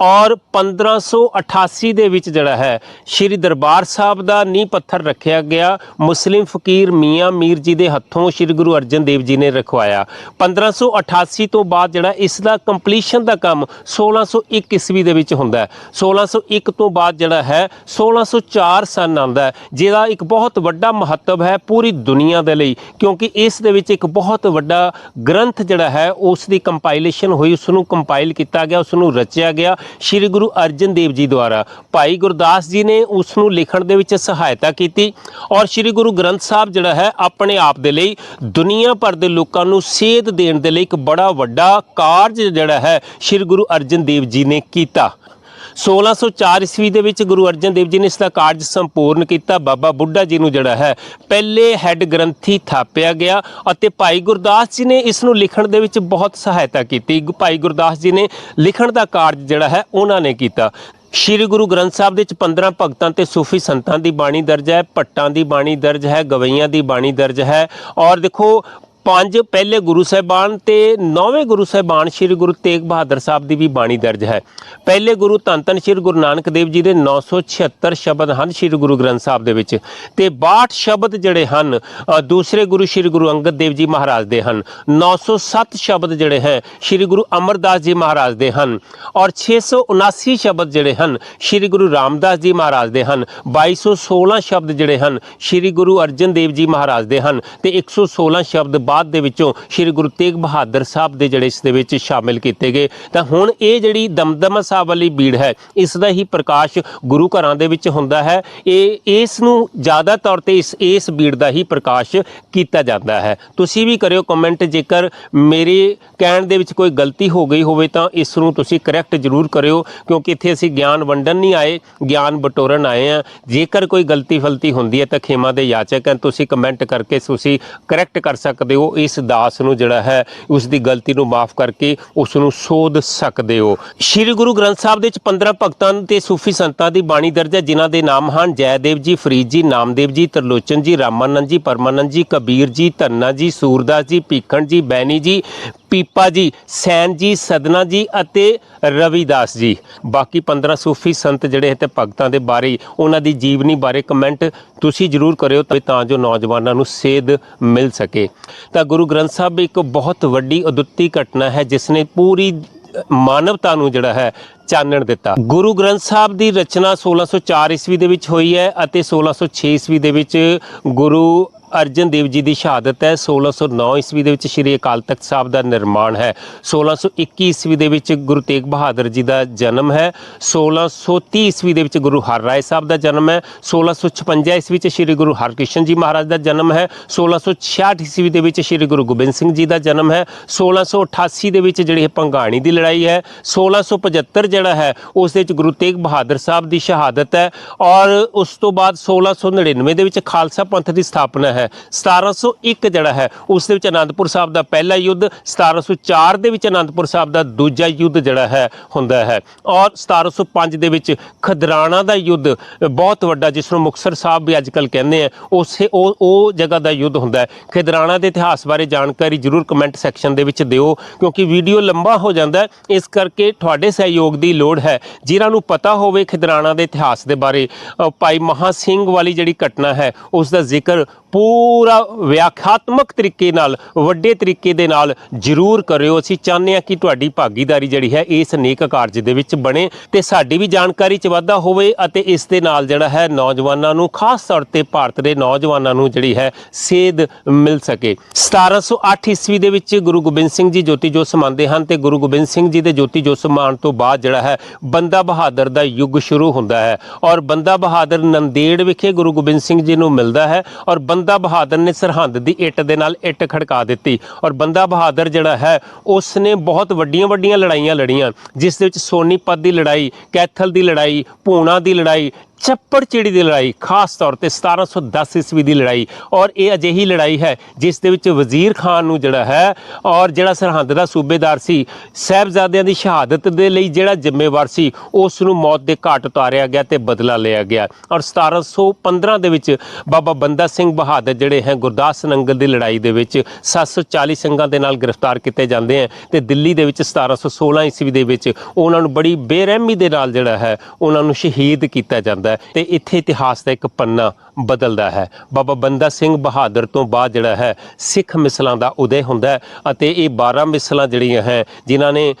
ਔਰ 1588 ਦੇ ਵਿੱਚ ਜਿਹੜਾ ਹੈ, ਸ਼੍ਰੀ ਦਰਬਾਰ ਸਾਹਿਬ ਦਾ ਨੀਂਹ ਪੱਥਰ ਰੱਖਿਆ ਗਿਆ। ਮੁਸਲਿਮ ਫਕੀਰ ਮੀਆਂ ਮੀਰ ਜੀ ਦੇ ਹੱਥੋਂ ਸ਼੍ਰੀ ਗੁਰੂ ਅਰਜਨ ਦੇਵ ਜੀ ਨੇ ਰਖਵਾਇਆ। 1588 ਤੋਂ ਬਾਅਦ ਜਿਹੜਾ ਇਸ ਦਾ ਕੰਪਲੀਸ਼ਨ ਦਾ ਕੰਮ 1601 ਈਸਵੀ ਦੇ ਵਿੱਚ ਹੁੰਦਾ ਹੈ। 1601 ਤੋਂ ਬਾਅਦ ਜਿਹੜਾ ਹੈ 1604 ਸਨ ਆਉਂਦਾ ਜਿਹਦਾ ਇੱਕ ਬਹੁਤ ਵੱਡਾ ਮਹੱਤਵ ਹੈ ਪੂਰੀ ਦੁਨੀਆ ਦੇ ਲਈ, ਕਿਉਂਕਿ ਇਸ ਦੇ ਵਿੱਚ ਇੱਕ ਬਹੁਤ ਵੱਡਾ ਗ੍ਰੰਥ ਜਿਹੜਾ ਹੈ, ਉਸ ਦੀ ਕੰਪਾਈਲੇਸ਼ਨ ਹੋਈ ਉਸ ਨੂੰ ਕੰਪਾਈਲ ਕੀਤਾ ਗਿਆ ਉਸ ਨੂੰ ਰਚਿਆ ਗਿਆ। ਸ੍ਰੀ ਗੁਰੂ ਅਰਜਨ ਦੇਵ ਜੀ ਦੁਆਰਾ। ਭਾਈ ਗੁਰਦਾਸ ਜੀ ਨੇ ਉਸ ਨੂੰ ਲਿਖਣ ਦੇ ਵਿੱਚ ਸਹਾਇਤਾ ਕੀਤੀ ਔਰ ਸ੍ਰੀ ਗੁਰੂ ਗ੍ਰੰਥ ਸਾਹਿਬ ਜਿਹੜਾ ਹੈ, ਆਪਣੇ ਆਪ ਦੇ ਲਈ ਦੁਨੀਆ ਭਰ ਦੇ ਲੋਕਾਂ ਨੂੰ ਸੇਧ ਦੇਣ ਦੇ ਲਈ ਇੱਕ ਬੜਾ ਵੱਡਾ ਕਾਰਜ ਜਿਹੜਾ ਹੈ, ਸ੍ਰੀ ਗੁਰੂ ਅਰਜਨ ਦੇਵ ਜੀ ਨੇ ਕੀਤਾ। 1604 ਈਸਵੀ ਦੇ ਵਿੱਚ ਗੁਰੂ ਅਰਜਨ ਦੇਵ ਜੀ ਨੇ ਇਸ ਦਾ ਕਾਰਜ ਸੰਪੂਰਨ ਕੀਤਾ। ਬਾਬਾ ਬੁੱਢਾ ਜੀ ਨੂੰ ਜਿਹੜਾ ਹੈ, ਪਹਿਲੇ ਹੈੱਡ ਗ੍ਰੰਥੀ ਥਾਪਿਆ ਗਿਆ ਅਤੇ ਭਾਈ ਗੁਰਦਾਸ ਜੀ ਨੇ ਇਸ ਨੂੰ ਲਿਖਣ ਦੇ ਵਿੱਚ ਬਹੁਤ ਸਹਾਇਤਾ ਕੀਤੀ। ਭਾਈ ਗੁਰਦਾਸ ਜੀ ਨੇ ਲਿਖਣ ਦਾ ਕਾਰਜ ਜਿਹੜਾ ਹੈ, ਉਹਨਾਂ ਨੇ ਕੀਤਾ। ਸ਼੍ਰੀ ਗੁਰੂ ਗ੍ਰੰਥ ਸਾਹਿਬ ਦੇ ਵਿੱਚ 15 ਭਗਤਾਂ ਤੇ ਸੂਫੀ ਸੰਤਾਂ ਦੀ ਬਾਣੀ ਦਰਜ ਹੈ, ਭੱਟਾਂ ਦੀ ਬਾਣੀ ਦਰਜ ਹੈ, ਗਵਈਆਂ ਦੀ ਬਾਣੀ ਦਰਜ ਹੈ ਔਰ ਦੇਖੋ ਪੰਜ ਪਹਿਲੇ ਗੁਰੂ ਸਾਹਿਬਾਨ ਤੇ ਨੌਵੇਂ ਗੁਰੂ ਸਾਹਿਬਾਨ ਸ੍ਰੀ ਗੁਰੂ ਤੇਗ ਬਹਾਦਰ ਸਾਹਿਬ ਦੀ ਵੀ ਬਾਣੀ ਦਰਜ ਹੈ। ਪਹਿਲੇ ਗੁਰੂ ਧੰਨ ਧੰਨ ਸ੍ਰੀ ਗੁਰੂ ਨਾਨਕ ਦੇਵ ਜੀ ਦੇ 976 ਸ਼ਬਦ ਹਨ ਸ੍ਰੀ ਗੁਰੂ ਗ੍ਰੰਥ ਸਾਹਿਬ ਦੇ ਵਿੱਚ ਤੇ 62 ਸ਼ਬਦ ਜਿਹੜੇ ਹਨ ਦੂਸਰੇ ਗੁਰੂ ਸ੍ਰੀ ਗੁਰੂ ਅੰਗਦ ਦੇਵ ਜੀ ਮਹਾਰਾਜ ਦੇ ਹਨ। 907 ਸ਼ਬਦ ਜਿਹੜੇ ਹੈ, ਸ੍ਰੀ ਗੁਰੂ ਅਮਰਦਾਸ ਜੀ ਮਹਾਰਾਜ ਦੇ ਹਨ ਔਰ 679 ਸ਼ਬਦ ਜਿਹੜੇ ਹਨ, ਸ੍ਰੀ ਗੁਰੂ ਰਾਮਦਾਸ ਜੀ ਮਹਾਰਾਜ ਦੇ ਹਨ। 2216 ਸ਼ਬਦ ਜਿਹੜੇ ਹਨ, ਸ੍ਰੀ ਗੁਰੂ ਅਰਜਨ ਦੇਵ ਜੀ ਮਹਾਰਾਜ ਦੇ ਹਨ ਤੇ 116 ਸ਼ਬਦ ਬਾਅਦ ਦੇ ਵਿੱਚੋਂ ਸ੍ਰੀ ਗੁਰੂ ਤੇਗ ਬਹਾਦਰ ਸਾਹਿਬ ਦੇ ਜਿਹੜੇ ਇਸ ਦੇ ਵਿੱਚ ਸ਼ਾਮਿਲ ਕੀਤੇ ਗਏ। ਤਾਂ ਹੁਣ ਇਹ ਜਿਹੜੀ ਦਮਦਮਾ ਸਾਹਿਬ ਵਾਲੀ ਬੀੜ ਹੈ, ਇਸ ਦਾ ਹੀ ਪ੍ਰਕਾਸ਼ ਗੁਰੂ ਘਰਾਂ ਦੇ ਵਿੱਚ ਹੁੰਦਾ ਹੈ। ਇਹ, ਇਸ ਨੂੰ ਜ਼ਿਆਦਾ ਤੌਰ ਤੇ ਇਸ ਇਸ ਬੀੜ ਦਾ ਹੀ ਪ੍ਰਕਾਸ਼ ਕੀਤਾ ਜਾਂਦਾ ਹੈ। ਤੁਸੀਂ ਵੀ ਕਰਿਓ ਕਮੈਂਟ ਜੇਕਰ ਮੇਰੇ ਕਹਿਣ ਦੇ ਵਿੱਚ ਕੋਈ ਗਲਤੀ ਹੋ ਗਈ ਹੋਵੇ ਤਾਂ ਇਸ ਨੂੰ ਤੁਸੀਂ ਕਰੈਕਟ ਜ਼ਰੂਰ ਕਰਿਓ, ਕਿਉਂਕਿ ਇੱਥੇ ਅਸੀਂ ਗਿਆਨ ਵੰਡਣ ਨਹੀਂ ਆਏ, ਗਿਆਨ ਬਟੋਰਨ ਆਏ ਆ ਜੇਕਰ ਕੋਈ ਗਲਤੀ ਫਲਤੀ ਹੁੰਦੀ ਹੈ ਤਾਂ ਖੇਮਾ ਦੇ ਯਾਚਕ ਹਨ। ਤੁਸੀਂ ਕਮੈਂਟ ਕਰਕੇ ਤੁਸੀਂ ਕਰੈਕਟ ਕਰ ਸਕਦੇ ਹੋ। ਇਸ ਦਾਸ ਨੂੰ ਜਿਹੜਾ ਹੈ ਉਸ ਦੀ ਗਲਤੀ ਨੂੰ ਮਾਫ ਕਰਕੇ ਉਸ ਨੂੰ ਸੋਧ ਸਕਦੇ ਹੋ। ਸ੍ਰੀ ਗੁਰੂ ਗ੍ਰੰਥ ਸਾਹਿਬ ਦੇ ਵਿੱਚ 15 ਭਗਤਾਂ ਤੇ ਸੂਫੀ ਸੰਤਾਂ ਦੀ ਬਾਣੀ ਦਰਜ ਹੈ, ਜਿਨ੍ਹਾਂ ਦੇ ਨਾਮ ਹਨ ਜੈਦੇਵ ਜੀ, ਫਰੀਦ ਜੀ, ਨਾਮਦੇਵ ਜੀ, ਤਰਲੋਚਨ ਜੀ, ਰਾਮਾਨੰਦ ਜੀ, ਪਰਮਾਨੰਦ ਜੀ, ਕਬੀਰ ਜੀ, ਧੰਨਾ ਜੀ, ਸੂਰਦਾਸ ਜੀ, ਭੀਖਣ ਜੀ, ਬੈਣੀ ਜੀ ਪੀਪਾ ਜੀ, ਸੈਨ ਜੀ, ਸਦਨਾ ਜੀ ਅਤੇ ਰਵਿਦਾਸ ਜੀ। ਬਾਕੀ 15 ਸੂਫੀ ਸੰਤ ਜਿਹੜੇ ਤੇ ਭਗਤਾਂ ਦੇ ਬਾਰੇ, ਉਹਨਾਂ ਦੀ ਜੀਵਨੀ ਬਾਰੇ ਕਮੈਂਟ ਤੁਸੀਂ ਜਰੂਰ ਕਰਿਓ ਤਾਂ- ਜੋ ਨੌਜਵਾਨਾਂ ਨੂੰ ਸੇਧ ਮਿਲ ਸਕੇ। ਤਾਂ ਗੁਰੂ ਗ੍ਰੰਥ ਸਾਹਿਬ ਇੱਕ ਬਹੁਤ ਵੱਡੀ ਅਦੁੱਤੀ ਘਟਨਾ ਹੈ ਜਿਸ ਨੇ ਪੂਰੀ ਮਾਨਵਤਾ ਨੂੰ ਜਿਹੜਾ ਹੈ, ਚਾਨਣ ਦਿੱਤਾ। ਗੁਰੂ ਗ੍ਰੰਥ ਸਾਹਿਬ ਦੀ ਰਚਨਾ 1604 ਈਸਵੀ ਦੇ ਵਿੱਚ ਹੋਈ ਹੈ ਅਤੇ 1606 ਈਸਵੀ ਦੇ ਵਿੱਚ ਗੁਰੂ ਅਰਜਨ ਦੇਵ ਜੀ ਦੀ ਸ਼ਹਾਦਤ ਹੈ। 1609 ਈਸਵੀ ਦੇ ਵਿੱਚ ਸ਼੍ਰੀ ਅਕਾਲ ਤਖਤ ਸਾਹਿਬ ਦਾ ਨਿਰਮਾਣ ਹੈ। 1621 ਈਸਵੀ ਦੇ ਵਿੱਚ ਗੁਰੂ ਤੇਗ ਬਹਾਦਰ ਜੀ ਦਾ ਜਨਮ ਹੈ। 1630 ਈਸਵੀ ਦੇ ਵਿੱਚ ਗੁਰੂ ਹਰ ਰਾਏ ਸਾਹਿਬ ਦਾ ਜਨਮ ਹੈ। 1656 ਈਸਵੀ ਵਿੱਚ ਸ਼੍ਰੀ ਗੁਰੂ ਹਰਕ੍ਰਿਸ਼ਨ ਜੀ ਮਹਾਰਾਜ ਦਾ ਜਨਮ ਹੈ। 1666 ਈਸਵੀ ਦੇ ਵਿੱਚ ਸ਼੍ਰੀ ਗੁਰੂ ਗੋਬਿੰਦ ਸਿੰਘ ਜੀ ਦਾ ਜਨਮ ਹੈ। 1688 ਦੇ ਵਿੱਚ ਜਿਹੜੀ ਇਹ ਭੰਗਾਣੀ ਦੀ ਲੜਾਈ ਹੈ। 1675 ਜਿਹੜਾ ਹੈ, ਉਸ ਦੇ ਵਿੱਚ ਗੁਰੂ ਤੇਗ ਬਹਾਦਰ ਸਾਹਿਬ ਦੀ ਸ਼ਹਾਦਤ ਹੈ। ਔਰ ਉਸ ਤੋਂ ਬਾਅਦ 1699 ਦੇ ਵਿੱਚ ਖਾਲਸਾ ਪੰਥ ਦੀ ਸਥਾਪਨਾ ਹੈ। 1701 ਜਿਹੜਾ ਹੈ, ਉਸ ਦੇ ਵਿੱਚ ਅਨੰਦਪੁਰ ਸਾਹਿਬ ਦਾ ਪਹਿਲਾ ਯੁੱਧ 1704 ਦੇ ਵਿੱਚ ਅਨੰਦਪੁਰ ਸਾਹਿਬ ਦਾ ਦੂਜਾ ਯੁੱਧ ਜਿਹੜਾ ਹੈ, ਹੁੰਦਾ ਹੈ। ਔਰ 1705 ਦੇ ਵਿੱਚ ਖਦਰਾਣਾ ਦਾ ਯੁੱਧ, ਬਹੁਤ ਵੱਡਾ, ਜਿਸ ਨੂੰ ਮੁਕਤਸਰ ਸਾਹਿਬ ਵੀ ਅੱਜ ਕੱਲ ਕਹਿੰਦੇ ਆ, ਉਸੇ ਉਹ ਉਹ ਜਗ੍ਹਾ ਦਾ ਯੁੱਧ ਹੁੰਦਾ ਹੈ। ਖਦਰਾਣਾ ਦੇ ਇਤਿਹਾਸ ਬਾਰੇ ਜਾਣਕਾਰੀ ਜਰੂਰ ਕਮੈਂਟ ਸੈਕਸ਼ਨ ਦੇ ਵਿੱਚ ਦਿਓ, ਕਿਉਂਕਿ ਵੀਡੀਓ ਲੰਬਾ ਹੋ ਜਾਂਦਾ ਹੈ। ਇਸ ਕਰਕੇ ਤੁਹਾਡੇ ਸਹਿਯੋਗ ਦੀ ਲੋੜ ਹੈ। ਜਿਨ੍ਹਾਂ ਨੂੰ ਪਤਾ ਹੋਵੇ ਖਿਦਰਾਣਾ ਦੇ ਇਤਿਹਾਸ ਦੇ ਬਾਰੇ ਭਾਈ ਮਹਾ ਸਿੰਘ ਵਾਲੀ ਜਿਹੜੀ ਘਟਨਾ ਹੈ, ਉਸ ਦਾ ਜ਼ਿਕਰ ਪੂਰਾ ਵਿਆਖਿਆਤਮਕ ਤਰੀਕੇ ਨਾਲ, ਵੱਡੇ ਤਰੀਕੇ ਦੇ ਨਾਲ ਜ਼ਰੂਰ ਕਰਿਓ। ਅਸੀਂ ਚਾਹੁੰਦੇ ਹਾਂ ਕਿ ਤੁਹਾਡੀ ਭਾਗੀਦਾਰੀ ਜਿਹੜੀ ਹੈ ਇਸ ਨੇਕ ਕਾਰਜ ਦੇ ਵਿੱਚ ਬਣੇ ਤੇ ਸਾਡੀ ਵੀ ਜਾਣਕਾਰੀ ਚ ਵਾਧਾ ਹੋਵੇ ਅਤੇ ਇਸ ਦੇ ਨਾਲ ਜਿਹੜਾ ਹੈ ਨੌਜਵਾਨਾਂ ਨੂੰ, ਖਾਸ ਤੌਰ ਤੇ ਭਾਰਤ ਦੇ ਨੌਜਵਾਨਾਂ ਨੂੰ ਜਿਹੜੀ ਹੈ ਸੇਧ ਮਿਲ ਸਕੇ। 1708 ਈਸਵੀ ਦੇ ਵਿੱਚ ਗੁਰੂ ਗੋਬਿੰਦ ਸਿੰਘ ਜੀ ਜੋਤੀ ਜੋਤ ਸਮਾਉਂਦੇ ਹਨ ਤੇ ਗੁਰੂ ਗੋਬਿੰਦ ਸਿੰਘ ਜੀ ਦੇ ਜੋਤੀ ਜੋਤ ਸਮਾਉਣ ਤੋਂ ਬਾਅਦ ਜਿਹੜਾ ਹੈ ਬੰਦਾ ਬਹਾਦਰ ਦਾ ਯੁੱਗ ਸ਼ੁਰੂ ਹੁੰਦਾ ਹੈ। ਔਰ ਬੰਦਾ ਬਹਾਦਰ ਨੰਦੇੜ ਵਿਖੇ ਗੁਰੂ ਗੋਬਿੰਦ ਸਿੰਘ ਜੀ ਨੂੰ ਮਿਲਦਾ ਹੈ ਔਰ ਬੰਦਾ ਬੰਦਾ ਬਹਾਦਰ ਨੇ ਸਰਹੰਦ ਦੀ ਇੱਟ ਦੇ ਨਾਲ ਇੱਟ ਖੜਕਾ ਦਿੱਤੀ ਔਰ ਬੰਦਾ ਬਹਾਦਰ ਜਿਹੜਾ ਹੈ ਉਸ ਨੇ ਬਹੁਤ ਵੱਡੀਆਂ ਵੱਡੀਆਂ ਲੜਾਈਆਂ ਲੜੀਆਂ, ਜਿਸ ਦੇ ਵਿੱਚ ਸੋਨੀਪਤ ਦੀ ਲੜਾਈ, ਕੈਥਲ ਦੀ ਲੜਾਈ ਪੂਨਾ ਦੀ ਲੜਾਈ ਚੱਪੜ ਚਿੜੀ ਦੀ ਲੜਾਈ, ਖਾਸ ਤੌਰ ਤੇ 1710 ਈਸਵੀ ਦੀ ਲੜਾਈ। ਔਰ ਇਹ ਅਜਿਹੀ ਲੜਾਈ ਹੈ, ਜਿਸ ਦੇ ਵਿੱਚ ਵਜ਼ੀਰ ਖਾਨ ਨੂੰ ਜਿਹੜਾ ਹੈ, ਔਰ ਜਿਹੜਾ ਸਰਹੰਦ ਦਾ ਸੂਬੇਦਾਰ ਸੀ, ਸਾਹਿਬਜ਼ਾਦਿਆਂ ਦੀ ਸ਼ਹਾਦਤ ਦੇ ਲਈ ਜਿਹੜਾ ਜ਼ਿੰਮੇਵਾਰ ਸੀ, ਉਸ ਨੂੰ ਮੌਤ ਦੇ ਘਾਟ ਉਤਾਰਿਆ ਗਿਆ ਤੇ ਬਦਲਾ ਲਿਆ ਗਿਆ। ਔਰ 1715 ਦੇ ਵਿੱਚ ਬਾਬਾ ਬੰਦਾ ਸਿੰਘ ਬਹਾਦਰ ਜਿਹੜੇ ਹੈ, ਗੁਰਦਾਸ ਨੰਗਲ ਦੀ ਲੜਾਈ ਦੇ ਵਿੱਚ 740 ਸਿੰਘਾਂ ਦੇ ਨਾਲ ਗ੍ਰਿਫਤਾਰ ਕੀਤੇ ਜਾਂਦੇ ਹੈ ਤੇ ਦਿੱਲੀ ਦੇ ਵਿੱਚ 1716 ਈਸਵੀ ਦੇ ਵਿੱਚ ਉਹਨਾਂ ਨੂੰ ਬੜੀ ਬੇਰਹਿਮੀ ਦੇ ਨਾਲ ਜਿਹੜਾ ਹੈ, ਉਹਨਾਂ ਨੂੰ ਸ਼ਹੀਦ ਕੀਤਾ ਜਾਂਦਾ ਹੈ। ਤੇ ਇੱਥੇ ਇਤਿਹਾਸ ਦਾ ਇੱਕ ਪੰਨਾ ਬਦਲਦਾ ਹੈ। ਬਾਬਾ ਬੰਦਾ ਸਿੰਘ ਬਹਾਦਰ ਤੋਂ ਬਾਅਦ ਜਿਹੜਾ ਹੈ, ਸਿੱਖ ਮਿਸਲਾਂ ਦਾ ਉਦੈ ਹੁੰਦਾ ਅਤੇ ਇਹ 12 ਮਿਸਲਾਂ ਜਿਹੜੀਆਂ ਹੈ, ਜਿਨ੍ਹਾਂ ਨੇ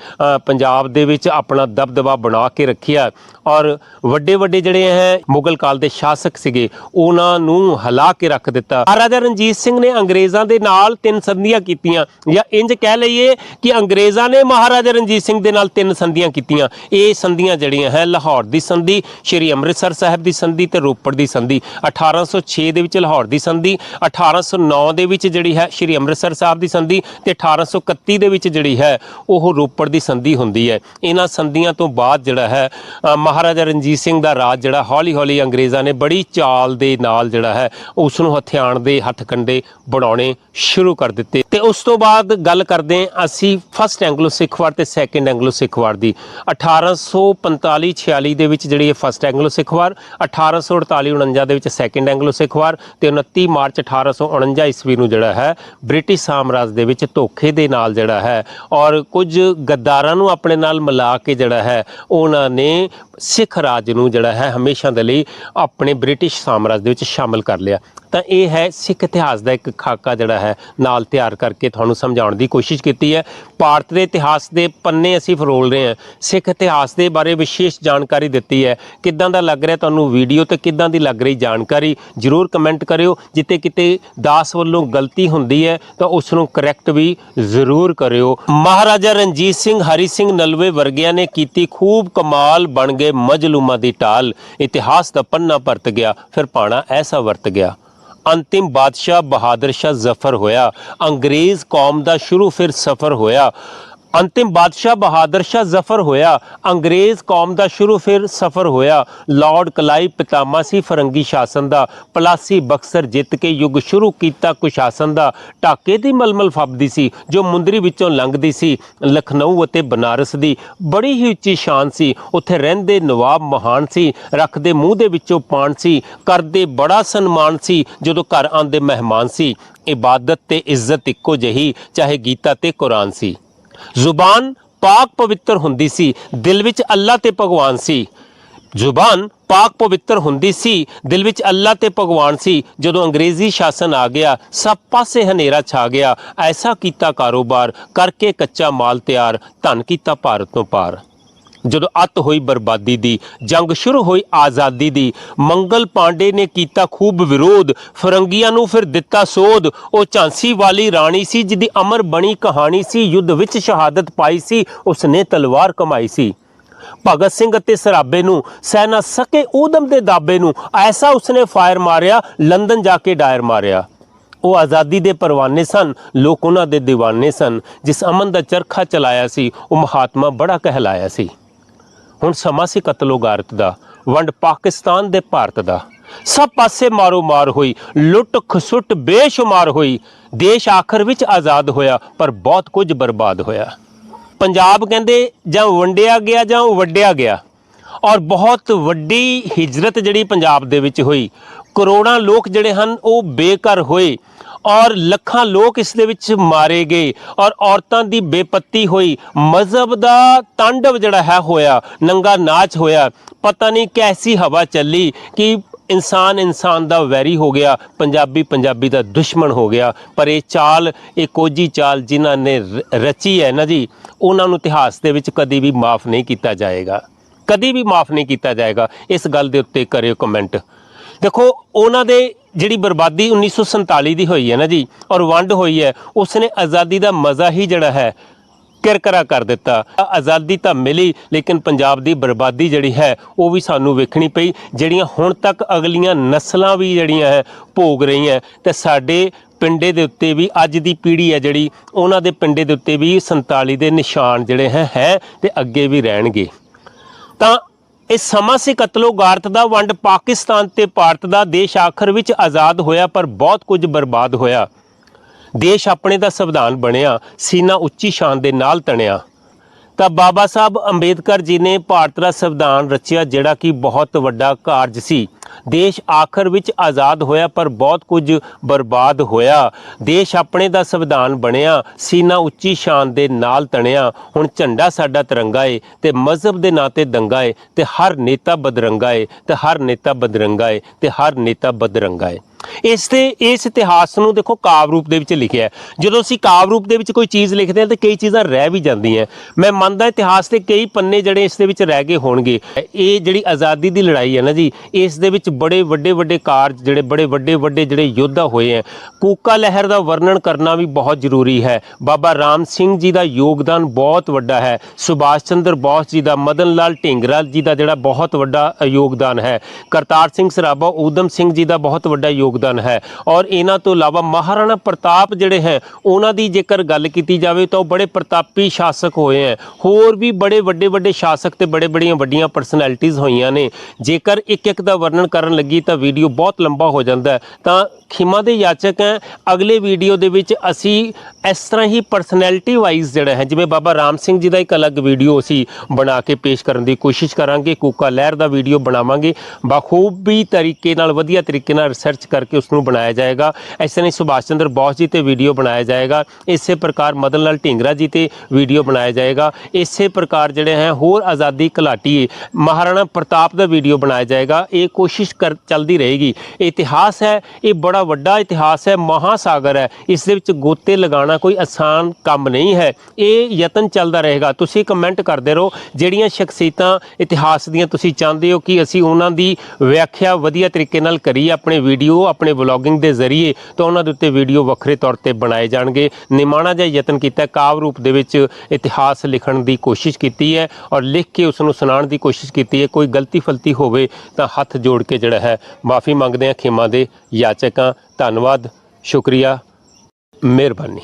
ਪੰਜਾਬ ਦੇ ਵਿੱਚ ਆਪਣਾ ਦਬਦਬਾ ਬਣਾ ਕੇ ਰੱਖਿਆ। ਔਰ ਵੱਡੇ ਵੱਡੇ ਜਿਹੜੇ ਹੈ, ਮੁਗਲ ਕਾਲ ਦੇ ਸ਼ਾਸਕ ਸੀਗੇ, ਉਹਨਾਂ ਨੂੰ ਹਿਲਾ ਕੇ ਰੱਖ ਦਿੱਤਾ। ਮਹਾਰਾਜਾ ਰਣਜੀਤ ਸਿੰਘ ਨੇ ਅੰਗਰੇਜ਼ਾਂ ਦੇ ਨਾਲ ਤਿੰਨ ਸੰਧੀਆਂ ਕੀਤੀਆਂ। ਜਾਂ ਇੰਜ ਕਹਿ ਲਈਏ ਕਿ ਅੰਗਰੇਜ਼ਾਂ ਨੇ ਮਹਾਰਾਜਾ ਰਣਜੀਤ ਸਿੰਘ ਦੇ ਨਾਲ ਤਿੰਨ ਸੰਧੀਆਂ ਕੀਤੀਆਂ। ਇਹ ਸੰਧੀਆਂ ਜਿਹੜੀਆਂ ਹੈ, ਲਾਹੌਰ ਦੀ ਸੰਧੀ, ਸ਼੍ਰੀ ਅੰਮ੍ਰਿਤਸਰ ਸਾਹਿਬ ਦੀ ਸੰਧੀ ਤੇ ਰੋਪੜ ਦੀ ਸੰਧੀ। 1806 ਦੇ ਵਿੱਚ ਲਾਹੌਰ ਦੀ ਸੰਧੀ 1809 ਦੇ ਵਿੱਚ ਜਿਹੜੀ ਹੈ ਸ਼੍ਰੀ ਅੰਮ੍ਰਿਤਸਰ ਸਾਹਿਬ ਦੀ ਸੰਧੀ ਤੇ 1831 ਦੇ ਵਿੱਚ ਜਿਹੜੀ ਹੈ ਉਹ ਰੋਪੜ ਦੀ ਸੰਧੀ ਹੁੰਦੀ ਹੈ। ਇਹਨਾਂ ਸੰਧੀਆਂ ਤੋਂ ਬਾਅਦ ਜਿਹੜਾ ਹੈ ਮਹਾਰਾਜਾ ਰਣਜੀਤ ਸਿੰਘ ਦਾ ਰਾਜ ਜਿਹੜਾ ਹੌਲੀ ਹੌਲੀ ਅੰਗਰੇਜ਼ਾਂ ਨੇ ਬੜੀ ਚਾਲ ਦੇ ਨਾਲ ਜਿਹੜਾ ਹੈ ਉਸ ਨੂੰ ਹਥਿਆਣ ਦੇ ਹੱਥ ਕੰਡੇ ਬਣਾਉਣੇ ਸ਼ੁਰੂ ਕਰ ਦਿੱਤੇ। ਤੇ ਉਸ ਤੋਂ ਬਾਅਦ ਗੱਲ ਕਰਦੇ ਹਾਂ ਅਸੀਂ ਫਸਟ ਐਂਗਲੋ ਸਿੱਖ ਵਾਰ ਤੇ ਸੈਕੰਡ ਐਂਗਲੋ ਸਿੱਖ ਵਾਰ ਦੀ। 1845 46 ਦੇ ਵਿੱਚ ਜਿਹੜੀ ਹੈ ਫਸਟ ਐਂਗਲੋ ਸਿੱਖ ਵਾਰ 1848 49 ਦੇ ਵਿੱਚ ਸੈਕੰਡ ਐਂਗਲੋ ਸਿੱਖ ਵਾਰ ਤੇ 29 ਮਾਰਚ 1849 ਈਸਵੀ ਨੂੰ ਜਿਹੜਾ ਹੈ, ਬ੍ਰਿਟਿਸ਼ ਸਾਮਰਾਜ ਦੇ ਵਿੱਚ ਧੋਖੇ ਦੇ ਨਾਲ ਜਿਹੜਾ ਹੈ ਔਰ ਕੁਝ ਗੱਦਾਰਾਂ ਨੂੰ ਆਪਣੇ ਨਾਲ ਮਿਲਾ ਕੇ ਜਿਹੜਾ ਹੈ, ਉਹਨਾਂ ਨੇ ਸਿੱਖ ਰਾਜ ਨੂੰ ਜਿਹੜਾ ਹੈ ਹਮੇਸ਼ਾ ਦੇ ਲਈ ਆਪਣੇ ਬ੍ਰਿਟਿਸ਼ ਸਾਮਰਾਜ ਦੇ ਵਿੱਚ ਸ਼ਾਮਲ ਕਰ ਲਿਆ। ਤਾਂ ਇਹ ਹੈ ਸਿੱਖ ਇਤਿਹਾਸ ਦਾ ਇੱਕ ਖਾਕਾ ਜਿਹੜਾ ਹੈ, ਨਾਲ ਤਿਆਰ ਕਰਕੇ ਤੁਹਾਨੂੰ ਸਮਝਾਉਣ ਦੀ ਕੋਸ਼ਿਸ਼ ਕੀਤੀ ਹੈ। ਭਾਰਤ ਦੇ ਇਤਿਹਾਸ ਦੇ ਪੰਨੇ ਅਸੀਂ ਫਰੋਲ ਰਹੇ ਹਾਂ। ਸਿੱਖ ਇਤਿਹਾਸ ਦੇ ਬਾਰੇ ਵਿਸ਼ੇਸ਼ ਜਾਣਕਾਰੀ ਦਿੱਤੀ ਹੈ। ਕਿੱਦਾਂ ਦਾ ਲੱਗ ਰਿਹਾ ਤੁਹਾਨੂੰ ਵੀਡੀਓ ਤੇ ਕਿੱਦਾਂ ਦੀ ਲੱਗ ਰਹੀ ਜਾਣਕਾਰੀ, ਜਰੂਰ ਕਮੈਂਟ ਕਰਿਓ। ਜਿੱਤੇ ਕਿਤੇ ਦਾਸ ਵੱਲੋਂ ਗਲਤੀ ਹੁੰਦੀ ਹੈ, ਤਾਂ ਉਸ ਨੂੰ ਕਰੈਕਟ ਵੀ ਜ਼ਰੂਰ ਕਰਿਓ। ਮਹਾਰਾਜਾ ਰਣਜੀਤ ਸਿੰਘ, ਹਰੀ ਸਿੰਘ ਨਲਵੇ ਵਰਗਿਆਂ ਨੇ ਕੀਤੀ ਖੂਬ ਕਮਾਲ ਬਣ ਗਏ ਮਜਲੂਮਾਂ ਦੀ ਟਾਲ। ਇਤਿਹਾਸ ਦਾ ਪੰਨਾ ਪਰਤ ਗਿਆ, ਫਿਰ ਪਾਣਾ ਐਸਾ ਵਰਤ ਗਿਆ। ਅੰਤਿਮ ਬਾਦਸ਼ਾਹ ਬਹਾਦਰ ਸ਼ਾਹ ਜ਼ਫਰ ਹੋਇਆ। ਅੰਗਰੇਜ਼ ਕੌਮ ਦਾ ਸ਼ੁਰੂ ਫਿਰ ਸਫਰ ਹੋਇਆ। ਅੰਤਿਮ ਬਾਦਸ਼ਾਹ ਬਹਾਦਰ ਸ਼ਾਹ ਜ਼ਫਰ ਹੋਇਆ। ਅੰਗਰੇਜ਼ ਕੌਮ ਦਾ ਸ਼ੁਰੂ ਫਿਰ ਸਫਰ ਹੋਇਆ। ਲਾਰਡ ਕਲਾਈ ਪਿਤਾਮਾ ਸੀ ਫਰੰਗੀ ਸ਼ਾਸਨ ਦਾ। ਪਲਾਸੀ ਬਕਸਰ ਜਿੱਤ ਕੇ ਯੁੱਗ ਸ਼ੁਰੂ ਕੀਤਾ ਕੁਸ਼ਾਸਨ ਦਾ। ਟਾਕੇ ਦੀ ਮਲਮਲ ਫੱਬਦੀ ਸੀ, ਜੋ ਮੁੰਦਰੀ ਵਿੱਚੋਂ ਲੰਘਦੀ ਸੀ। ਲਖਨਊ ਅਤੇ ਬਨਾਰਸ ਦੀ ਬੜੀ ਹੀ ਉੱਚੀ ਸ਼ਾਨ ਸੀ। ਉੱਥੇ ਰਹਿੰਦੇ ਨਵਾਬ ਮਹਾਨ ਸੀ, ਰੱਖਦੇ ਮੂੰਹ ਦੇ ਵਿੱਚੋਂ ਪਾਣ ਸੀ, ਕਰਦੇ ਬੜਾ ਸਨਮਾਨ ਸੀ, ਜਦੋਂ ਘਰ ਆਉਂਦੇ ਮਹਿਮਾਨ ਸੀ। ਇਬਾਦਤ ਤੇ ਇੱਜ਼ਤ ਇੱਕੋ ਜਹੀ, ਚਾਹੇ ਗੀਤਾ ਤੇ ਕੁਰਾਨ ਸੀ। ਜ਼ੁਬਾਨ ਪਾਕ ਪਵਿੱਤਰ ਹੁੰਦੀ ਸੀ, ਦਿਲ ਵਿੱਚ ਅੱਲਾ ਤੇ ਭਗਵਾਨ ਸੀ। ਜ਼ੁਬਾਨ ਪਾਕ ਪਵਿੱਤਰ ਹੁੰਦੀ ਸੀ, ਦਿਲ ਵਿੱਚ ਅੱਲਾ ਤੇ ਭਗਵਾਨ ਸੀ। ਜਦੋਂ ਅੰਗਰੇਜ਼ੀ ਸ਼ਾਸਨ ਆ ਗਿਆ, ਸਭ ਪਾਸੇ ਹਨੇਰਾ ਛਾ ਗਿਆ। ਐਸਾ ਕੀਤਾ ਕਾਰੋਬਾਰ ਕਰਕੇ ਕੱਚਾ ਮਾਲ ਤਿਆਰ, ਧਨ ਕੀਤਾ ਭਾਰਤ ਤੋਂ ਪਾਰ। ਜਦੋਂ ਅੱਤ ਹੋਈ ਬਰਬਾਦੀ ਦੀ, ਜੰਗ ਸ਼ੁਰੂ ਹੋਈ ਆਜ਼ਾਦੀ ਦੀ, ਮੰਗਲ ਪਾਂਡੇ ਨੇ ਕੀਤਾ ਖੂਬ ਵਿਰੋਧ, ਫਰੰਗੀਆਂ ਨੂੰ ਫਿਰ ਦਿੱਤਾ ਸੋਧ। ਉਹ ਝਾਂਸੀ ਵਾਲੀ ਰਾਣੀ ਸੀ, ਜਿਹਦੀ ਅਮਰ ਬਣੀ ਕਹਾਣੀ ਸੀ, ਯੁੱਧ ਵਿੱਚ ਸ਼ਹਾਦਤ ਪਾਈ ਸੀ, ਉਸਨੇ ਤਲਵਾਰ ਕਮਾਈ ਸੀ। ਭਗਤ ਸਿੰਘ ਅਤੇ ਸਰਾਬੇ ਨੂੰ ਸਹਿ ਨਾ ਸਕੇ ਊਧਮ ਦੇ ਦਾਬੇ ਨੂੰ, ਐਸਾ ਉਸਨੇ ਫਾਇਰ ਮਾਰਿਆ ਲੰਡਨ ਜਾ ਕੇ ਡਾਇਰ ਮਾਰਿਆ। ਉਹ ਆਜ਼ਾਦੀ ਦੇ ਪਰਵਾਨੇ ਸਨ, ਲੋਕ ਉਹਨਾਂ ਦੇ دیਵਾਨੇ ਸਨ, ਜਿਸ ਅਮਨ ਦਾ ਚਰਖਾ ਚਲਾਇਆ ਸੀ, ਉਹ ਮਹਾਤਮਾ ਬੜਾ ਕਹਿਲਾਇਆ ਸੀ। ਹੁਣ ਸਮਾਂ ਸੀ ਕਤਲੋ ਗਾਰਤ ਦਾ, ਵੰਡ ਪਾਕਿਸਤਾਨ ਦੇ ਭਾਰਤ ਦਾ। ਸਭ ਪਾਸੇ ਮਾਰੋ ਮਾਰ ਹੋਈ ਲੁੱਟ ਖਸੁੱਟ ਬੇਸ਼ੁਮਾਰ ਹੋਈ। ਦੇਸ਼ ਆਖਰ ਵਿੱਚ ਆਜ਼ਾਦ ਹੋਇਆ, ਪਰ ਬਹੁਤ ਕੁਝ ਬਰਬਾਦ ਹੋਇਆ। ਪੰਜਾਬ ਕਹਿੰਦੇ, ਜਾਂ ਵੰਡਿਆ ਗਿਆ ਜਾਂ ਉਹ ਵੱਡਿਆ ਗਿਆ। ਔਰ ਬਹੁਤ ਵੱਡੀ ਹਿਜਰਤ ਜਿਹੜੀ ਪੰਜਾਬ ਦੇ ਵਿੱਚ ਹੋਈ। ਕਰੋੜਾਂ ਲੋਕ ਜਿਹੜੇ ਹਨ, ਉਹ ਬੇਘਰ ਹੋਏ। ਔਰ ਲੱਖਾਂ ਲੋਕ ਇਸ ਦੇ ਵਿੱਚ ਮਾਰੇ ਗਏ ਔਰ ਔਰਤਾਂ ਦੀ ਬੇਪੱਤੀ ਹੋਈ। ਮਜ਼ਹਬ ਦਾ ਤਾਂਡਵ ਜਿਹੜਾ ਹੈ ਹੋਇਆ, ਨੰਗਾ ਨਾਚ ਹੋਇਆ। ਪਤਾ ਨਹੀਂ ਕੈਸੀ ਹਵਾ ਚੱਲੀ ਕਿ ਇਨਸਾਨ ਇਨਸਾਨ ਦਾ ਵੈਰੀ ਹੋ ਗਿਆ, ਪੰਜਾਬੀ ਪੰਜਾਬੀ ਦਾ ਦੁਸ਼ਮਣ ਹੋ ਗਿਆ। ਪਰ ਇਹ ਚਾਲ, ਇਹ ਕੋਜੀ ਚਾਲ ਜਿਨ੍ਹਾਂ ਨੇ ਰ- ਰਚੀ ਹੈ ਨਾ ਜੀ, ਉਹਨਾਂ ਨੂੰ ਇਤਿਹਾਸ ਦੇ ਵਿੱਚ ਕਦੀ ਵੀ ਮਾਫ ਨਹੀਂ ਕੀਤਾ ਜਾਏਗਾ। ਕਦੀ ਵੀ ਮਾਫ ਨਹੀਂ ਕੀਤਾ ਜਾਏਗਾ। ਇਸ ਗੱਲ ਦੇ ਉੱਤੇ ਕਰਿਓ ਕਮੈਂਟ। ਦੇਖੋ, ਉਹਨਾਂ ਦੇ ਜਿਹੜੀ ਬਰਬਾਦੀ 1947 ਦੀ ਹੋਈ ਹੈ ਨਾ ਜੀ, ਔਰ ਵੰਡ ਹੋਈ ਹੈ ਉਸ ਨੇ ਆਜ਼ਾਦੀ ਦਾ ਮਜ਼ਾ ਹੀ ਜਿਹੜਾ ਹੈ ਕਿਰਕਰਾ ਕਰ ਦਿੱਤਾ। ਆਜ਼ਾਦੀ ਤਾਂ ਮਿਲੀ, ਲੇਕਿਨ ਪੰਜਾਬ ਦੀ ਬਰਬਾਦੀ ਜਿਹੜੀ ਹੈ, ਉਹ ਵੀ ਸਾਨੂੰ ਵੇਖਣੀ ਪਈ, ਜਿਹੜੀਆਂ ਹੁਣ ਤੱਕ ਅਗਲੀਆਂ ਨਸਲਾਂ ਵੀ ਜਿਹੜੀਆਂ ਹੈ, ਭੋਗ ਰਹੀਆਂ ਤੇ ਸਾਡੇ ਪਿੰਡੇ ਦੇ ਉੱਤੇ ਵੀ ਅੱਜ ਦੀ ਪੀੜ੍ਹੀ ਹੈ ਜਿਹੜੀ, ਉਹਨਾਂ ਦੇ ਪਿੰਡੇ ਦੇ ਉੱਤੇ ਵੀ 47 ਦੇ ਨਿਸ਼ਾਨ ਜਿਹੜੇ ਹੈ ਹੈ ਤੇ ਅੱਗੇ ਵੀ ਰਹਿਣਗੇ। ਤਾਂ ਇਹ ਸਮਾਂ ਸੀ ਕਤਲੋ ਗਾਰਤ ਦਾ, ਵੰਡ ਪਾਕਿਸਤਾਨ ਤੇ ਭਾਰਤ ਦਾ, ਦੇਸ਼ ਆਖਰ ਵਿੱਚ ਆਜ਼ਾਦ ਹੋਇਆ ਪਰ ਬਹੁਤ ਕੁਝ ਬਰਬਾਦ ਹੋਇਆ। ਦੇਸ਼ ਆਪਣੇ ਦਾ ਸੰਵਿਧਾਨ ਬਣਿਆ, ਸੀਨਾ ਉੱਚੀ ਸ਼ਾਨ ਦੇ ਨਾਲ ਤਣਿਆ। ਤਾਂ ਬਾਬਾ ਸਾਹਿਬ ਅੰਬੇਦਕਰ ਜੀ ਨੇ ਭਾਰਤ ਦਾ ਸੰਵਿਧਾਨ ਰਚਿਆ, ਜਿਹੜਾ ਕਿ ਬਹੁਤ ਵੱਡਾ ਕਾਰਜ ਸੀ। ਦੇਸ਼ ਆਖਰ ਵਿੱਚ ਆਜ਼ਾਦ ਹੋਇਆ, ਪਰ ਬਹੁਤ ਕੁਝ ਬਰਬਾਦ ਹੋਇਆ। ਦੇਸ਼ ਆਪਣੇ ਦਾ ਸੰਵਿਧਾਨ ਬਣਿਆ, ਸੀਨਾ ਉੱਚੀ ਸ਼ਾਨ ਦੇ ਨਾਲ ਤਣਿਆ। ਹੁਣ ਝੰਡਾ ਸਾਡਾ ਤਿਰੰਗਾ ਏ ਤੇ ਮਜ਼ਹਬ ਦੇ ਨਾਂ ਤੇ ਦੰਗਾ ਏ ਤੇ ਹਰ ਨੇਤਾ ਬਦਰੰਗਾ ਏ ਤੇ ਹਰ ਨੇਤਾ ਬਦਰੰਗਾ ਏ ਤੇ ਹਰ ਨੇਤਾ ਬਦਰੰਗਾ ਏ। ਇਸ ਤੇ, ਇਸ ਇਤਿਹਾਸ ਨੂੰ ਦੇਖੋ ਕਾਵ ਰੂਪ ਦੇ ਵਿੱਚ ਲਿਖਿਆ ਜਦੋਂ ਅਸੀਂ ਕਾਵ ਰੂਪ ਦੇ ਵਿੱਚ ਕੋਈ ਚੀਜ਼ ਲਿਖਦੇ ਹਾਂ ਤਾਂ ਕਈ ਚੀਜ਼ਾਂ ਰਹਿ ਵੀ ਜਾਂਦੀਆਂ ਮੈਂ ਮੰਨਦਾ ਇਤਿਹਾਸ ਦੇ ਕਈ ਪੰਨੇ ਜਿਹੜੇ ਇਸ ਦੇ ਵਿੱਚ ਰਹਿ ਗਏ ਹੋਣਗੇ। ਇਹ ਜਿਹੜੀ ਆਜ਼ਾਦੀ ਦੀ ਲੜਾਈ ਹੈ ਨਾ ਜੀ, ਇਸ ਦੇ ਵਿੱਚ ਬੜੇ ਵੱਡੇ ਵੱਡੇ ਕਾਰਜ ਜਿਹੜੇ ਬੜੇ ਵੱਡੇ ਵੱਡੇ ਜਿਹੜੇ ਯੋਧਾ ਹੋਏ ਹੈ। ਕੂਕਾ ਲਹਿਰ ਦਾ ਵਰਣਨ ਕਰਨਾ ਵੀ ਬਹੁਤ ਜ਼ਰੂਰੀ ਹੈ। ਬਾਬਾ ਰਾਮ ਸਿੰਘ ਜੀ ਦਾ ਯੋਗਦਾਨ ਬਹੁਤ ਵੱਡਾ ਹੈ। ਸੁਭਾਸ਼ ਚੰਦਰ ਬੋਸ ਜੀ ਦਾ, ਮਦਨ ਲਾਲ ਢੀਂਗਰਾ ਜੀ ਦਾ ਜਿਹੜਾ ਬਹੁਤ ਵੱਡਾ ਯੋਗਦਾਨ ਹੈ। ਕਰਤਾਰ ਸਿੰਘ ਸਰਾਭਾ, ਊਧਮ ਸਿੰਘ ਜੀ ਦਾ ਬਹੁਤ ਵੱਡਾ ਯੋਗਦਾਨ ਹੈ। ਔਰ ਇਹਨਾਂ ਤੋਂ ਇਲਾਵਾ ਮਹਾਰਾਣਾ ਪ੍ਰਤਾਪ ਜਿਹੜੇ ਹੈ, ਉਹਨਾਂ ਦੀ ਜੇਕਰ ਗੱਲ ਕੀਤੀ ਜਾਵੇ ਤਾਂ ਉਹ ਬੜੇ ਪ੍ਰਤਾਪੀ ਸ਼ਾਸਕ ਹੋਏ ਹੈ। ਹੋਰ ਵੀ ਬੜੇ ਵੱਡੇ ਵੱਡੇ ਸ਼ਾਸਕ ਤੇ ਬੜੇ ਬੜੀਆਂ ਵੱਡੀਆਂ ਪਰਸਨੈਲਿਟੀਆਂ ਹੋਈਆਂ ਨੇ। ਜੇਕਰ ਇੱਕ ਇੱਕ ਦਾ ਵਰਣਨ ਕਰਨ ਲੱਗੀ ਤਾਂ ਵੀਡੀਓ ਬਹੁਤ ਲੰਬਾ ਹੋ ਜਾਂਦਾ ਤਾਂ ਖਿਮਾ ਦੇ ਯਾਚਕ ਹੈ। ਅਗਲੇ ਵੀਡੀਓ ਦੇ ਵਿੱਚ ਅਸੀਂ ਇਸ ਤਰ੍ਹਾਂ ਹੀ ਪਰਸਨੈਲਿਟੀ ਵਾਈਜ਼ ਜਿਹੜਾ ਹੈ, ਜਿਵੇਂ ਬਾਬਾ ਰਾਮ ਸਿੰਘ ਜੀ ਦਾ ਇੱਕ ਅਲੱਗ ਵੀਡੀਓ ਅਸੀਂ ਬਣਾ ਕੇ ਪੇਸ਼ ਕਰਨ ਦੀ ਕੋਸ਼ਿਸ਼ ਕਰਾਂਗੇ। ਕੂਕਾ ਲਹਿਰ ਦਾ ਵੀਡੀਓ ਬਣਾਵਾਂਗੇ। ਬਖੂਬੀ ਤਰੀਕੇ ਨਾਲ, ਵਧੀਆ ਤਰੀਕੇ ਨਾਲ ਰਿਸਰਚ ਕਰਕੇ ਉਸ ਨੂੰ ਬਣਾਇਆ ਜਾਏਗਾ। ਇਸ ਤਰ੍ਹਾਂ ਹੀ ਸੁਭਾਸ਼ ਚੰਦਰ ਬੋਸ ਜੀ ਤੇ ਵੀਡੀਓ ਬਣਾਇਆ ਜਾਏਗਾ। ਇਸੇ ਪ੍ਰਕਾਰ ਮਦਨ ਲਾਲ ਢੀਂਗਰਾ ਜੀ ਤੇ ਵੀਡੀਓ ਬਣਾਇਆ ਜਾਏਗਾ। ਇਸੇ ਪ੍ਰਕਾਰ ਜਿਹੜੇ ਹੈ, ਹੋਰ ਆਜ਼ਾਦੀ ਘਲਾਟੀ ਮਹਾਰਾਣਾ ਪ੍ਰਤਾਪ ਦਾ ਵੀਡੀਓ ਬਣਾਇਆ ਜਾਏਗਾ। ਇਹ ਕੋਸ਼ਿਸ਼ ਕਰ ਚੱਲਦੀ ਰਹੇਗੀ। ਇਤਿਹਾਸ ਹੈ, ਇਹ ਬੜਾ ਵੱਡਾ ਇਤਿਹਾਸ ਹੈ, ਮਹਾਸਾਗਰ ਹੈ। ਇਸ ਦੇ ਵਿੱਚ ਗੋਤੇ ਲਗਾਉਣਾ ਕੋਈ ਆਸਾਨ ਕੰਮ ਨਹੀਂ ਹੈ। ਇਹ ਯਤਨ ਚੱਲਦਾ ਰਹੇਗਾ। ਤੁਸੀਂ ਕਮੈਂਟ ਕਰਦੇ ਰਹੋ, ਜਿਹੜੀਆਂ ਸ਼ਖਸੀਅਤਾਂ ਇਤਿਹਾਸ ਦੀਆਂ ਤੁਸੀਂ ਚਾਹੁੰਦੇ ਹੋ ਕਿ ਅਸੀਂ ਉਹਨਾਂ ਦੀ ਵਿਆਖਿਆ ਵਧੀਆ ਤਰੀਕੇ ਨਾਲ ਕਰੀਏ, ਆਪਣੇ ਵੀਡੀਓ, ਆਪਣੇ ਵਲੌਗਿੰਗ ਦੇ ਜ਼ਰੀਏ, ਤਾਂ ਉਹਨਾਂ ਦੇ ਉੱਤੇ ਵੀਡੀਓ ਵੱਖਰੇ ਤੌਰ ਤੇ ਬਣਾਏ ਜਾਣਗੇ। ਨਿਮਾਣਾ ਜਿਹਾ ਯਤਨ ਕੀਤਾ, ਕਾਵ ਰੂਪ ਦੇ ਵਿੱਚ ਇਤਿਹਾਸ ਲਿਖਣ ਦੀ ਕੋਸ਼ਿਸ਼ ਕੀਤੀ ਹੈ ਔਰ ਲਿਖ ਕੇ ਉਸ ਨੂੰ ਸੁਣਾਉਣ ਦੀ ਕੋਸ਼ਿਸ਼ ਕੀਤੀ ਹੈ। ਕੋਈ ਗਲਤੀ ਫਲਤੀ ਹੋਵੇ ਤਾਂ ਹੱਥ ਜੋੜ ਕੇ ਜਿਹੜਾ ਹੈ ਮਾਫੀ ਮੰਗਦੇ ਹਾਂ ਖੇਮਾ ਦੇ ਯਾਚਕਾਂ। ਧੰਨਵਾਦ ਸ਼ੁਕਰੀਆ ਮਿਹਰਬਾਨੀ।